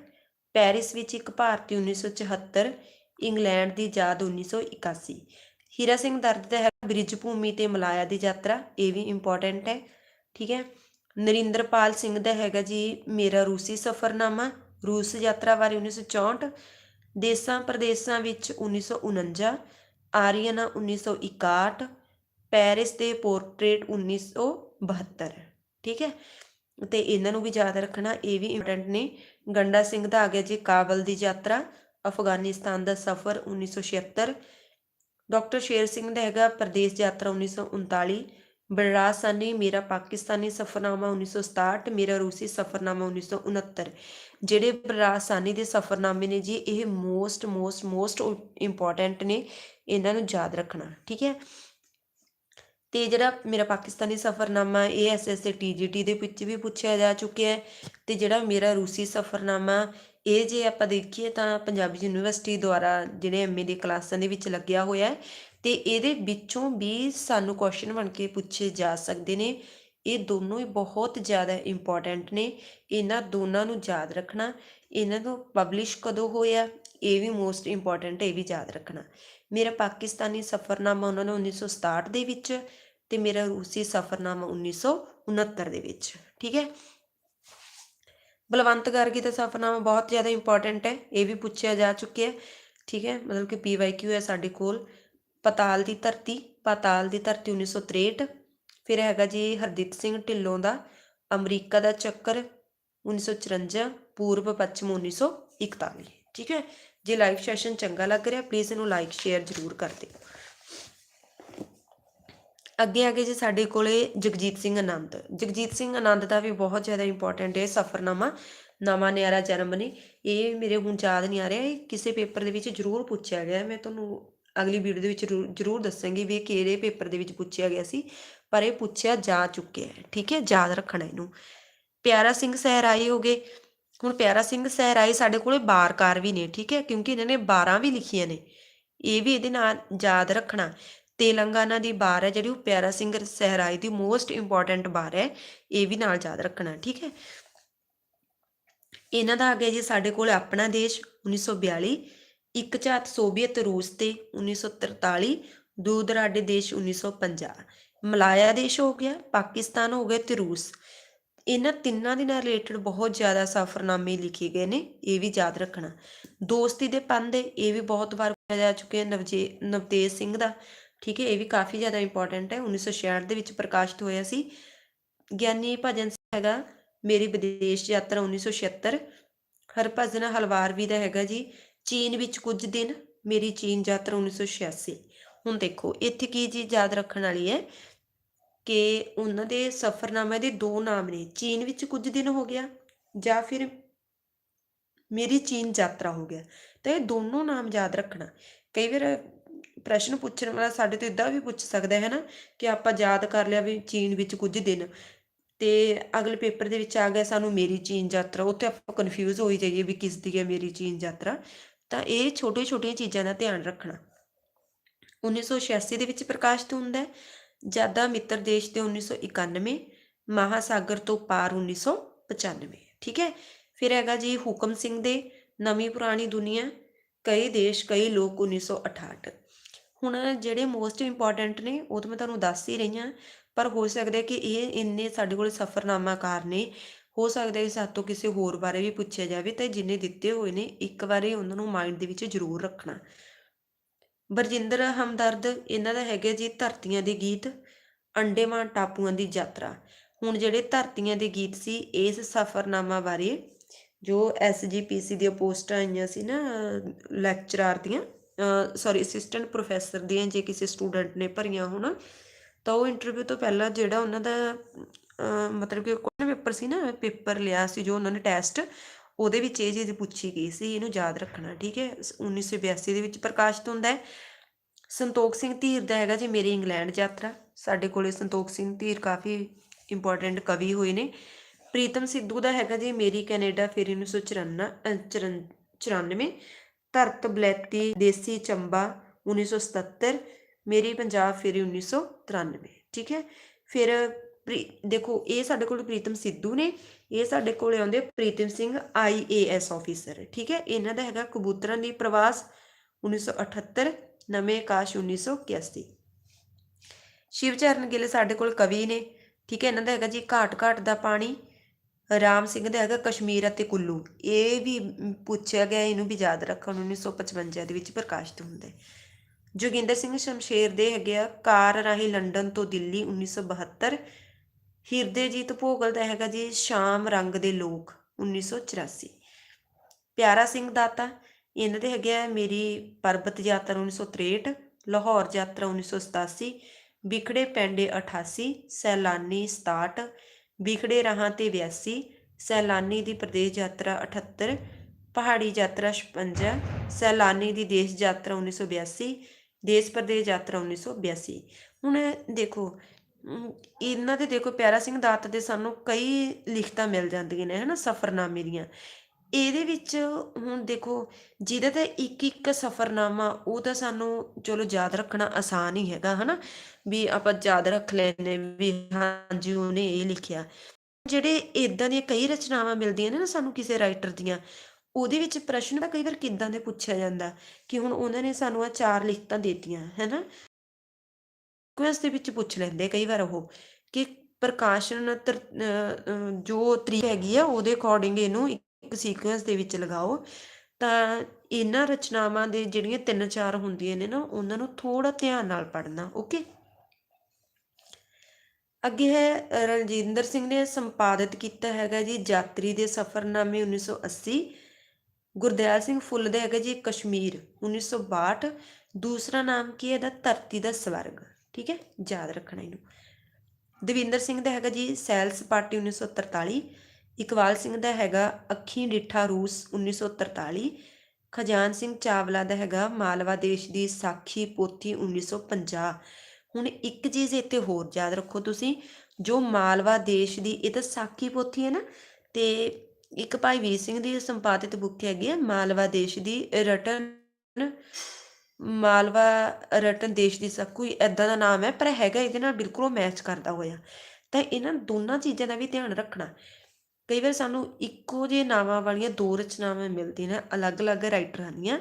ਪੈਰਿਸ ਵਿੱਚ ਇੱਕ ਭਾਰਤੀ 1974 ਇੰਗਲੈਂਡ ਦੀ ਯਾਦ 1981 ਹੀਰਾ ਸਿੰਘ ਦਰਦ ਦਾ ਹੈ ਬ੍ਰਿਜ ਭੂਮੀ ਤੇ ਮਲਾਇਆ ਦੀ ਯਾਤਰਾ, ਇਹ ਵੀ ਇੰਪੋਰਟੈਂਟ ਹੈ, ਠੀਕ ਹੈ? ਨਰਿੰਦਰਪਾਲ ਸਿੰਘ ਦਾ ਹੈਗਾ ਜੀ ਮੇਰਾ ਰੂਸੀ ਸਫ਼ਰਨਾਮਾ, ਰੂਸ ਯਾਤਰਾ ਬਾਰੇ 1964 ਦੇਸਾਂ ਪ੍ਰਦੇਸਾਂ ਵਿੱਚ 1949 ਆਰੀਅਨਾ 1961 ਪੈਰਿਸ ਦੇ ਪੋਰਟਰੇਟ 1972 ਠੀਕ ਹੈ? ਤੇ ਇਹਨਾਂ ਨੂੰ ਵੀ ਯਾਦ ਰੱਖਣਾ, ਇਹ ਵੀ ਇੰਪੋਰਟੈਂਟ ਨੇ। ਗੰਡਾ ਸਿੰਘ ਦਾ ਆ ਗਿਆ ਜੀ ਕਾਬਲ ਦੀ ਯਾਤਰਾ, ਅਫਗਾਨਿਸਤਾਨ ਦਾ ਸਫ਼ਰ 1976 ਡਾਕਟਰ ਸ਼ੇਰ ਸਿੰਘ ਦਾ ਹੈਗਾ ਪ੍ਰਦੇਸ਼ ਯਾਤਰਾ 1939 ਬਲਰਾਜ ਸਾਨੀ ਮੇਰਾ ਪਾਕਿਸਤਾਨੀ ਸਫ਼ਰਨਾਮਾ 1967 ਮੇਰਾ ਰੂਸੀ ਸਫ਼ਰਨਾਮਾ 1969 ਜਿਹੜੇ ਬਲਰਾਜ ਸਾਨੀ ਦੇ ਸਫ਼ਰਨਾਮੇ ਨੇ ਜੀ, ਇਹ ਮੋਸਟ ਮੋਸਟ ਮੋਸਟ ਇੰਪੋਰਟੈਂਟ ਨੇ। ਇਹਨਾਂ ਨੂੰ ਯਾਦ ਰੱਖਣਾ, ਠੀਕ ਹੈ? ਤੇ ਜਿਹੜਾ ਮੇਰਾ ਪਾਕਿਸਤਾਨੀ ਸਫ਼ਰਨਾਮਾ ਇਹ ਐਸਐਸ ਤੇ ਟੀਜੀਟੀ ਦੇ ਵਿੱਚ ਵੀ ਪੁੱਛਿਆ ਜਾ ਚੁੱਕਿਆ ਹੈ ਤੇ ਜਿਹੜਾ ਮੇਰਾ ਰੂਸੀ ਸਫ਼ਰਨਾਮਾ, ਇਹ ਜੇ ਆਪਾਂ ਦੇਖੀਏ ਤਾਂ ਪੰਜਾਬੀ ਯੂਨੀਵਰਸਿਟੀ ਦੁਆਰਾ ਜਿਹੜੇ ਐਮਏ ਦੇ ਕਲਾਸਾਂ ਦੇ ਵਿੱਚ ਲੱਗਿਆ ਹੋਇਆ ਹੈ ਤੇ ਇਹਦੇ ਵਿੱਚੋਂ ਵੀ ਸਾਨੂੰ ਕੁਐਸਚਨ ਬਣ ਕੇ ਪੁੱਛੇ ਜਾ ਸਕਦੇ ਨੇ। ਇਹ ਦੋਨੋਂ ਹੀ ਬਹੁਤ ਜ਼ਿਆਦਾ ਇੰਪੋਰਟੈਂਟ ਨੇ। ਇਹਨਾਂ ਦੋਨਾਂ ਨੂੰ ਯਾਦ ਰੱਖਣਾ। ਇਹਨਾਂ ਨੂੰ ਪਬਲਿਸ਼ ਕਦੋਂ ਹੋਇਆ, ਇਹ ਵੀ ਮੋਸਟ ਇੰਪੋਰਟੈਂਟ ਇਹ ਵੀ ਯਾਦ ਰੱਖਣਾ। ਮੇਰਾ ਪਾਕਿਸਤਾਨੀ ਸਫ਼ਰਨਾਮਾ ਉਹਨਾਂ ਨੇ 1967 ਦੇ ਵਿੱਚ ਤੇ ਮੇਰਾ ਰੂਸੀ ਸਫ਼ਰਨਾਮਾ 1969 ਦੇ ਵਿੱਚ, ਠੀਕ ਹੈ? ਬਲਵੰਤ ਗਾਰਗੀ ਦਾ ਸਫ਼ਰਨਾਮਾ ਬਹੁਤ ਜ਼ਿਆਦਾ ਇੰਪੋਰਟੈਂਟ ਹੈ, ਇਹ ਵੀ ਪੁੱਛਿਆ ਜਾ ਚੁੱਕਿਆ ਹੈ, ਠੀਕ ਹੈ? ਮਤਲਬ ਕਿ ਪੀਵਾਈਕਿਊ ਹੈ ਸਾਡੇ ਕੋਲ, ਪਤਾਲ ਦੀ ਧਰਤੀ, ਪਤਾਲ ਦੀ ਧਰਤੀ 1963 ਫਿਰ ਹੈਗਾ ਜੀ ਹਰਦੀਪ ਸਿੰਘ ਢਿੱਲੋਂ ਦਾ, ਅਮਰੀਕਾ ਦਾ ਚੱਕਰ 1954 ਪੂਰਬ ਪੱਛਮ 1941 ਠੀਕ ਹੈ? ਜੇ ਲਾਈਵ ਸੈਸ਼ਨ ਚੰਗਾ ਲੱਗ ਰਿਹਾ ਪਲੀਜ਼ ਇਹਨੂੰ ਲਾਈਕ ਸ਼ੇਅਰ ਜ਼ਰੂਰ ਕਰ ਦਿਓ। ਅੱਗੇ ਆ ਗਏ ਜੀ ਸਾਡੇ ਕੋਲੇ ਜਗਜੀਤ ਸਿੰਘ ਆਨੰਦ। ਜਗਜੀਤ ਸਿੰਘ ਆਨੰਦ ਦਾ ਵੀ ਬਹੁਤ ਜ਼ਿਆਦਾ ਇੰਪੋਰਟੈਂਟ ਹੈ ਸਫ਼ਰਨਾਮਾ, ਨਵਾਂ ਨਿਆਰਾ ਜਨਮ ਨੇ। ਇਹ ਮੇਰੇ ਹੁਣ ਯਾਦ ਨਹੀਂ ਆ ਰਿਹਾ, ਇਹ ਕਿਸੇ ਪੇਪਰ ਦੇ ਵਿੱਚ ਜ਼ਰੂਰ ਪੁੱਛਿਆ ਗਿਆ। ਮੈਂ ਤੁਹਾਨੂੰ ਅਗਲੀ ਵੀਡੀਓ ਦੇ ਵਿੱਚ ਜ਼ਰੂਰ- ਦੱਸਾਂਗੀ ਵੀ ਇਹ ਕਿਹੜੇ ਪੇਪਰ ਦੇ ਵਿੱਚ ਪੁੱਛਿਆ ਗਿਆ ਸੀ, ਪਰ ਇਹ ਪੁੱਛਿਆ ਜਾ ਚੁੱਕਿਆ ਹੈ, ਠੀਕ ਹੈ? ਯਾਦ ਰੱਖਣਾ ਇਹਨੂੰ। ਪਿਆਰਾ ਸਿੰਘ ਸਹਿਰਾਈ ਹੋ ਗਏ। ਹੁਣ ਪਿਆਰਾ ਸਿੰਘ ਸਹਿਰਾਈ ਸਾਡੇ ਕੋਲੇ ਬਾਰਕਾਰ ਵੀ ਨੇ, ਠੀਕ ਹੈ? ਕਿਉਂਕਿ ਇਹਨਾਂ ਨੇ 12 ਵੀ ਲਿਖੀਆਂ ਨੇ। ਇਹ ਵੀ ਇਹਦੇ ਨਾਲ ਯਾਦ ਰੱਖਣਾ। ਤੇਲੰਗਾਨਾ ਦੀ ਬਾਰ ਹੈ, ਜਿਹੜੀ ਉਹ ਪਿਆਰਾ ਸਿੰਘ ਸਹਿਰਾਈ ਦੀ ਮੋਸਟ ਇੰਪੋਰਟੈਂਟ ਬਾਰ ਹੈ, ਇਹ ਵੀ ਨਾਲ ਯਾਦ ਰੱਖਣਾ, ਠੀਕ ਹੈ? ਇਹਨਾਂ ਦਾ ਆ ਗਿਆ ਜੀ ਸਾਡੇ ਕੋਲ ਆਪਣਾ ਦੇਸ਼ 1942 ਇੱਕ ਝਾਤ ਸੋਵੀਅਤ ਰੂਸ ਤੇ 1943 ਦੂਰ ਦਰਾਡੇ ਦੇਸ਼ 1950 ਮਲਾਇਆ ਦੇਸ਼ ਹੋ ਗਿਆ, ਪਾਕਿਸਤਾਨ ਹੋ ਗਿਆ ਤੇ ਰੂਸ। ਇਹਨਾਂ ਤਿੰਨਾਂ ਦੇ ਨਾਲ ਰਿਲੇਟਡ ਬਹੁਤ ਜ਼ਿਆਦਾ ਸਫ਼ਰਨਾਮੇ ਲਿਖੇ ਗਏ ਨੇ, ਇਹ ਵੀ ਯਾਦ ਰੱਖਣਾ। ਦੋਸਤੀ ਦੇ ਪੰਦੇ ਇਹ ਵੀ ਬਹੁਤ ਵਾਰ ਪੁੱਛਿਆ ਜਾ ਚੁੱਕਿਆ, ਨਵਜੇ ਨਵਤੇਜ ਸਿੰਘ ਦਾ। ਠੀਕ ਹੈ, ਇਹ ਵੀ ਕਾਫੀ ਜ਼ਿਆਦਾ ਇੰਪੋਰਟੈਂਟ ਹੈ। 1966 ਦੇ ਵਿੱਚ ਪ੍ਰਕਾਸ਼ਿਤ ਹੋਇਆ ਸੀ। ਗਿਆਨੀ ਭਜਨ ਸਿੰਘ ਹੈਗਾ, ਮੇਰੀ ਵਿਦੇਸ਼ ਯਾਤਰਾ 1976 ਹਰਭਜਨ ਹਲਵਾਰ ਵੀ ਦਾ ਹੈਗਾ ਜੀ। ਚੀਨ ਵਿੱਚ ਕੁਝ ਦਿਨ ਮੇਰੀ ਚੀਨ ਯਾਤਰਾ 1986 ਹੁਣ ਦੇਖੋ, ਇੱਥੇ ਕੀ ਚੀਜ਼ ਯਾਦ ਰੱਖਣ ਵਾਲੀ ਹੈ ਕਿ ਉਹਨਾਂ ਦੇ ਸਫ਼ਰਨਾਮੇ ਦੇ ਦੋ ਨਾਮ ਨੇ। ਚੀਨ ਵਿੱਚ ਕੁਝ ਦਿਨ ਹੋ ਗਿਆ ਜਾਂ ਫਿਰ ਮੇਰੀ ਚੀਨ ਯਾਤਰਾ ਹੋ ਗਿਆ। ਤਾਂ ਇਹ ਦੋਨੋਂ ਨਾਮ ਯਾਦ ਰੱਖਣਾ। ਕਈ ਵਾਰ ਪ੍ਰਸ਼ਨ ਪੁੱਛਣ ਵਾਲਾ ਸਾਡੇ ਤੋਂ ਇਦਾਂ ਵੀ ਪੁੱਛ ਸਕਦਾ ਹੈ ਨਾ ਕਿ ਆਪਾਂ ਯਾਦ ਕਰ ਲਿਆ ਵੀ ਚੀਨ ਵਿੱਚ ਕੁਝ ਦਿਨ। ਤੇ ਅਗਲੇ ਪੇਪਰ ਦੇ ਵਿੱਚ ਆ ਗਿਆ ਸਾਨੂੰ ਮੇਰੀ ਚੀਨ ਯਾਤਰਾ, ਉੱਥੇ ਆਪਾਂ ਕਨਫਿਊਜ਼ ਹੋਈ ਜਾਈਏ ਵੀ ਕਿਸ ਦੀ ਹੈ ਮੇਰੀ ਚੀਨ ਯਾਤਰਾ। ਤਾਂ ਇਹ ਛੋਟੇ ਛੋਟੀਆਂ ਚੀਜ਼ਾਂ ਦਾ ਧਿਆਨ ਰੱਖਣਾ। 1986 ਦੇ ਵਿੱਚ ਪ੍ਰਕਾਸ਼ਿਤ ਹੁੰਦਾ ਹੈ। ਜਾਦਾ ਮਿੱਤਰ ਦੇਸ਼ ਤੇ 1991 ਮਹਾਸਾਗਰ ਤੋਂ ਪਾਰ 1995 ਠੀਕ ਹੈ? ਫਿਰ ਹੈਗਾ ਜੀ ਹੁਕਮ ਸਿੰਘ ਦੇ ਨਵੀਂ ਪੁਰਾਣੀ ਦੁਨੀਆ। ਕਈ ਦੇਸ਼, ਕਈ ਲੋਕ 1968 ਹੁਣ ਜਿਹੜੇ ਮੋਸਟ ਇੰਪੋਰਟੈਂਟ ਨੇ, ਉਹ ਤਾਂ ਮੈਂ ਤੁਹਾਨੂੰ ਦੱਸ ਹੀ ਰਹੀ ਹਾਂ, ਪਰ ਹੋ ਸਕਦਾ ਕਿ ਇਹ ਇੰਨੇ ਸਾਡੇ ਕੋਲ ਸਫ਼ਰਨਾਮਾਕਾਰ ਨੇ, ਹੋ ਸਕਦਾ ਕਿ ਸਾਡੇ ਤੋਂ ਕਿਸੇ ਹੋਰ ਬਾਰੇ ਵੀ ਪੁੱਛਿਆ ਜਾਵੇ ਤਾਂ ਜਿੰਨੇ ਦਿੱਤੇ ਹੋਏ ਨੇ, ਇੱਕ ਵਾਰੀ ਉਹਨਾਂ ਨੂੰ ਮਾਈਂਡ ਦੇ ਵਿੱਚ ਜ਼ਰੂਰ ਰੱਖਣਾ। ਬਰਜਿੰਦਰ ਹਮਦਰਦ, ਇਹਨਾਂ ਦਾ ਹੈਗਾ ਜੀ ਧਰਤੀਆਂ ਦੇ ਗੀਤ ਅੰਡੇਮਾਨ ਟਾਪੂਆਂ ਦੀ ਯਾਤਰਾ। ਹੁਣ ਜਿਹੜੇ ਧਰਤੀਆਂ ਦੇ ਗੀਤ ਸੀ, ਇਸ ਸਫ਼ਰਨਾਮਾ ਬਾਰੇ ਜੋ ਐਸਜੀਪੀਸੀ ਦੀਆਂ ਪੋਸਟਾਂ ਆਈਆਂ ਸੀ ਨਾ ਲੈਕਚਰਾਰ ਦੀਆਂ ਸੌਰੀ ਅਸਿਸਟੈਂਟ ਪ੍ਰੋਫੈਸਰ ਦੀਆਂ ਜੇ ਕਿਸੇ ਸਟੂਡੈਂਟ ਨੇ ਭਰੀਆਂ ਹੋਣ, ਤਾਂ ਉਹ ਇੰਟਰਵਿਊ ਤੋਂ ਪਹਿਲਾਂ ਜਿਹੜਾ ਉਹਨਾਂ ਦਾ ਮਤਲਬ ਕਿ ਕੋਈ ਪੇਪਰ ਸੀ ਨਾ ਪੇਪਰ ਲਿਆ ਸੀ ਜੋ ਉਹਨਾਂ ਨੇ ਟੈਸਟ ਉਹਦੇ ਵਿੱਚ ਇਹ ਚੀਜ਼ ਪੁੱਛੀ ਗਈ ਸੀ, ਇਹਨੂੰ ਯਾਦ ਰੱਖਣਾ, ਠੀਕ ਹੈ? 1982 ਦੇ ਵਿੱਚ ਪ੍ਰਕਾਸ਼ਿਤ ਹੁੰਦਾ ਹੈ। ਸੰਤੋਖ ਸਿੰਘ ਧੀਰ ਦਾ ਹੈਗਾ ਜੀ ਮੇਰੀ ਇੰਗਲੈਂਡ ਯਾਤਰਾ। ਸਾਡੇ ਕੋਲੇ ਸੰਤੋਖ ਸਿੰਘ ਧੀਰ ਕਾਫੀ ਇੰਪੋਰਟੈਂਟ ਕਵੀ ਹੋਏ ਨੇ। ਪ੍ਰੀਤਮ ਸਿੱਧੂ ਦਾ ਹੈਗਾ ਜੀ ਮੇਰੀ ਕੈਨੇਡਾ, ਫਿਰ 1994 94 ਧਰਤ ਬਲੈਤੀ ਦੇਸੀ ਚੰਬਾ 1977 ਮੇਰੀ ਪੰਜਾਬ ਫਿਰ 1993 ਠੀਕ ਹੈ? ਫਿਰ ਪ੍ਰੀ- ਦੇਖੋ, ਇਹ ਸਾਡੇ ਕੋਲ ਪ੍ਰੀਤਮ ਸਿੱਧੂ ਨੇ, ਇਹ ਸਾਡੇ ਕੋਲੇ ਆਉਂਦੇ ਪ੍ਰੀਤਮ ਸਿੰਘ ਆਈਏਐਸ ਆਫੀਸਰ ਠੀਕ ਹੈ? ਇਹਨਾਂ ਦਾ ਹੈਗਾ ਕਬੂਤਰਾਂ ਦੀ ਪ੍ਰਵਾਸ 1978 ਨਵੇਂ ਆਕਾਸ਼ 1981 ਸ਼ਿਵਚਰਨ ਗਿੱਲ ਸਾਡੇ ਕੋਲ ਕਵੀ ਨੇ। ਠੀਕ ਹੈ? ਇਹਨਾਂ ਦਾ ਹੈਗਾ ਜੀ ਘਾਟ ਘਾਟ ਦਾ ਪਾਣੀ। ਰਾਮ ਸਿੰਘ ਦਾ ਹੈਗਾ ਕਸ਼ਮੀਰ ਅਤੇ ਕੁੱਲੂ। ਇਹ ਵੀ ਪੁੱਛਿਆ ਗਿਆ, ਇਹਨੂੰ ਵੀ ਯਾਦ ਰੱਖਣ 1955 ਦੇ ਵਿੱਚ ਪ੍ਰਕਾਸ਼ਿਤ ਹੁੰਦਾ ਜੋਗਿੰਦਰ ਸਿੰਘ ਸ਼ਮਸ਼ੇਰ ਦੇ ਹੈਗੇ ਆ, ਕਾਰ ਰਾਹੀਂ ਲੰਡਨ ਤੋਂ ਦਿੱਲੀ 1972 ਹਿਰਦੇਜੀਤ ਭੋਗਲ ਦਾ ਹੈਗਾ ਜੀ, ਸ਼ਾਮ ਰੰਗ ਦੇ ਲੋਕ 1984 ਪਿਆਰਾ ਸਿੰਘ ਦਾਤਾ, ਇਹਨਾਂ ਦੇ ਹੈਗੇ ਆ ਮੇਰੀ ਪਰਬਤ ਯਾਤਰਾ 1963 ਲਾਹੌਰ ਯਾਤਰਾ 1987 ਵਿਖੜੇ ਪੈਂਡੇ 88 ਸੈਲਾਨੀ 67 ਵਿਖੜੇ ਰਾਹਾਂ ਤੇ 82 ਸੈਲਾਨੀ ਦੀ ਪ੍ਰਦੇਸ਼ ਯਾਤਰਾ 78 ਪਹਾੜੀ ਯਾਤਰਾ 56 ਸੈਲਾਨੀ ਦੀ ਦੇਸ਼ ਯਾਤਰਾ 1982 ਦੇਸ਼ ਪ੍ਰਦੇਸ਼ ਯਾਤਰਾ 1982 ਹੁਣ ਦੇਖੋ ਇਹਨਾਂ ਦੇ ਦੇਖੋ ਪਿਆਰਾ ਸਿੰਘ ਦਾਤ ਦੇ ਸਾਨੂੰ ਕਈ ਲਿਖਤਾਂ ਮਿਲ ਜਾਂਦੀਆਂ ਨੇ, ਹਨਾ, ਸਫ਼ਰਨਾਮੇ ਦੀਆਂ। ਇਹਦੇ ਵਿੱਚ ਹੁਣ ਦੇਖੋ, ਜਿਹਦਾ ਤੇ ਇੱਕ ਇੱਕ ਸਫ਼ਰਨਾਮਾ, ਉਹ ਤਾਂ ਸਾਨੂੰ ਚਲੋ ਯਾਦ ਰੱਖਣਾ ਆਸਾਨ ਹੀ ਹੈਗਾ, ਹਨਾ? ਵੀ ਆਪਾਂ ਯਾਦ ਰੱਖ ਲੈਨੇ ਵੀ ਹਾਂਜੀ, ਉਹਨੇ ਇਹ ਲਿਖਿਆ। ਜਿਹੜੇ ਇਦਾਂ ਦੀਆਂ ਕਈ ਰਚਨਾਵਾਂ ਮਿਲਦੀਆਂ ਨੇ ਨਾ ਸਾਨੂੰ ਕਿਸੇ ਰਾਈਟਰ ਦੀਆਂ, ਉਹਦੇ ਵਿੱਚ ਪ੍ਰਸ਼ਨ ਤਾਂ ਕਈ ਵਾਰ ਕਿੱਦਾਂ ਦੇ ਪੁੱਛਿਆ ਜਾਂਦਾ, ਕਿ ਹੁਣ ਉਹਨਾਂ ਨੇ ਸਾਨੂੰ ਆ ਚਾਰ ਲਿਖਤਾਂ ਦਿੱਤੀਆਂ, ਹੈਨਾ? ਕੁਐਸ ਦੇ ਵਿੱਚ ਪੁੱਛ ਲੈਂਦੇ ਕਈ ਵਾਰ ਉਹ, ਕਿ ਪ੍ਰਕਾਸ਼ਨ ਜੋ ਤਰੀਕ ਹੈਗੀ ਆ, ਉਹਦੇ ਅਕੋਰਡਿੰਗ ਇਹਨੂੰ ਇੱਕ ਸੀਕੁਐਂਸ ਦੇ ਵਿੱਚ ਲਗਾਓ, ਤਾਂ ਇਹਨਾਂ ਰਚਨਾਵਾਂ ਦੇ ਜਿਹੜੀਆਂ ਤਿੰਨ ਚਾਰ ਹੁੰਦੀਆਂ ਨੇ ਨਾ, ਉਹਨਾਂ ਨੂੰ ਥੋੜਾ ਧਿਆਨ ਨਾਲ ਪੜ੍ਹਨਾ, ਓਕੇ? ਅੱਗੇ ਹੈ, ਰਣਜਿੰਦਰ ਸਿੰਘ ਨੇ ਸੰਪਾਦਿਤ ਕੀਤਾ ਹੈਗਾ ਜੀ ਯਾਤਰੀ ਦੇ ਸਫ਼ਰਨਾਮੇ 1980 ਗੁਰਦਿਆਲ ਸਿੰਘ ਫੁੱਲ ਦਾ ਹੈਗਾ ਜੀ ਕਸ਼ਮੀਰ 1962 ਦੂਸਰਾ ਨਾਮ ਕੀ ਹੈ ਇਹਦਾ? ਧਰਤੀ ਦਾ ਸਵਰਗ, ਠੀਕ ਹੈ? ਯਾਦ ਰੱਖਣਾ ਇਹਨੂੰ। ਦਵਿੰਦਰ ਸਿੰਘ ਦਾ ਹੈਗਾ ਜੀ ਸੈਲ ਸਪਾਟੀ 1943 ਇਕਬਾਲ ਸਿੰਘ ਦਾ ਹੈਗਾ ਅੱਖੀਂ ਡਿੱਠਾ ਰੂਸ 1943 ਖਜਾਨ ਸਿੰਘ ਚਾਵਲਾ ਦਾ ਹੈਗਾ ਮਾਲਵਾ ਦੇਸ਼ ਦੀ ਸਾਖੀ ਪੋਥੀ 1950 ਹੁਣ ਇੱਕ ਚੀਜ਼ ਇੱਥੇ ਹੋਰ ਯਾਦ ਰੱਖੋ ਤੁਸੀਂ, ਜੋ ਮਾਲਵਾ ਦੇਸ਼ ਦੀ ਇਹ ਤਾਂ ਸਾਖੀ ਪੋਥੀ ਹੈ ਨਾ, ਤੇ ਇੱਕ ਭਾਈ ਵੀਰ ਸਿੰਘ ਦੀ ਸੰਪਾਦਿਤ ਬੁੱਕ ਹੈਗੀ ਹੈ ਮਾਲਵਾ ਦੇਸ਼ ਦੀ ਰਟਨ, ਮਾਲਵਾ ਰਟਨ ਦੇਸ਼ ਦੀ ਸਾ ਕੋਈ ਐਦਾਂ ਦਾ ਨਾਮ ਹੈ, ਪਰ ਹੈਗਾ ਇਹਦੇ ਨਾਲ ਬਿਲਕੁਲ ਮੈਚ ਕਰਦਾ ਹੋਇਆ। ਤਾਂ ਇਹਨਾਂ ਦੋਨਾਂ ਚੀਜ਼ਾਂ ਦਾ ਵੀ ਧਿਆਨ ਰੱਖਣਾ। ਕਈ ਵਾਰ ਸਾਨੂੰ ਇੱਕੋ ਜਿਹੇ ਨਾਵਾਂ ਵਾਲੀਆਂ ਦੋ ਰਚਨਾਵਾਂ ਮਿਲਦੀਆਂ ਨੇ, ਅਲੱਗ-ਅਲੱਗ ਰਾਈਟਰਾਂ ਦੀਆਂ।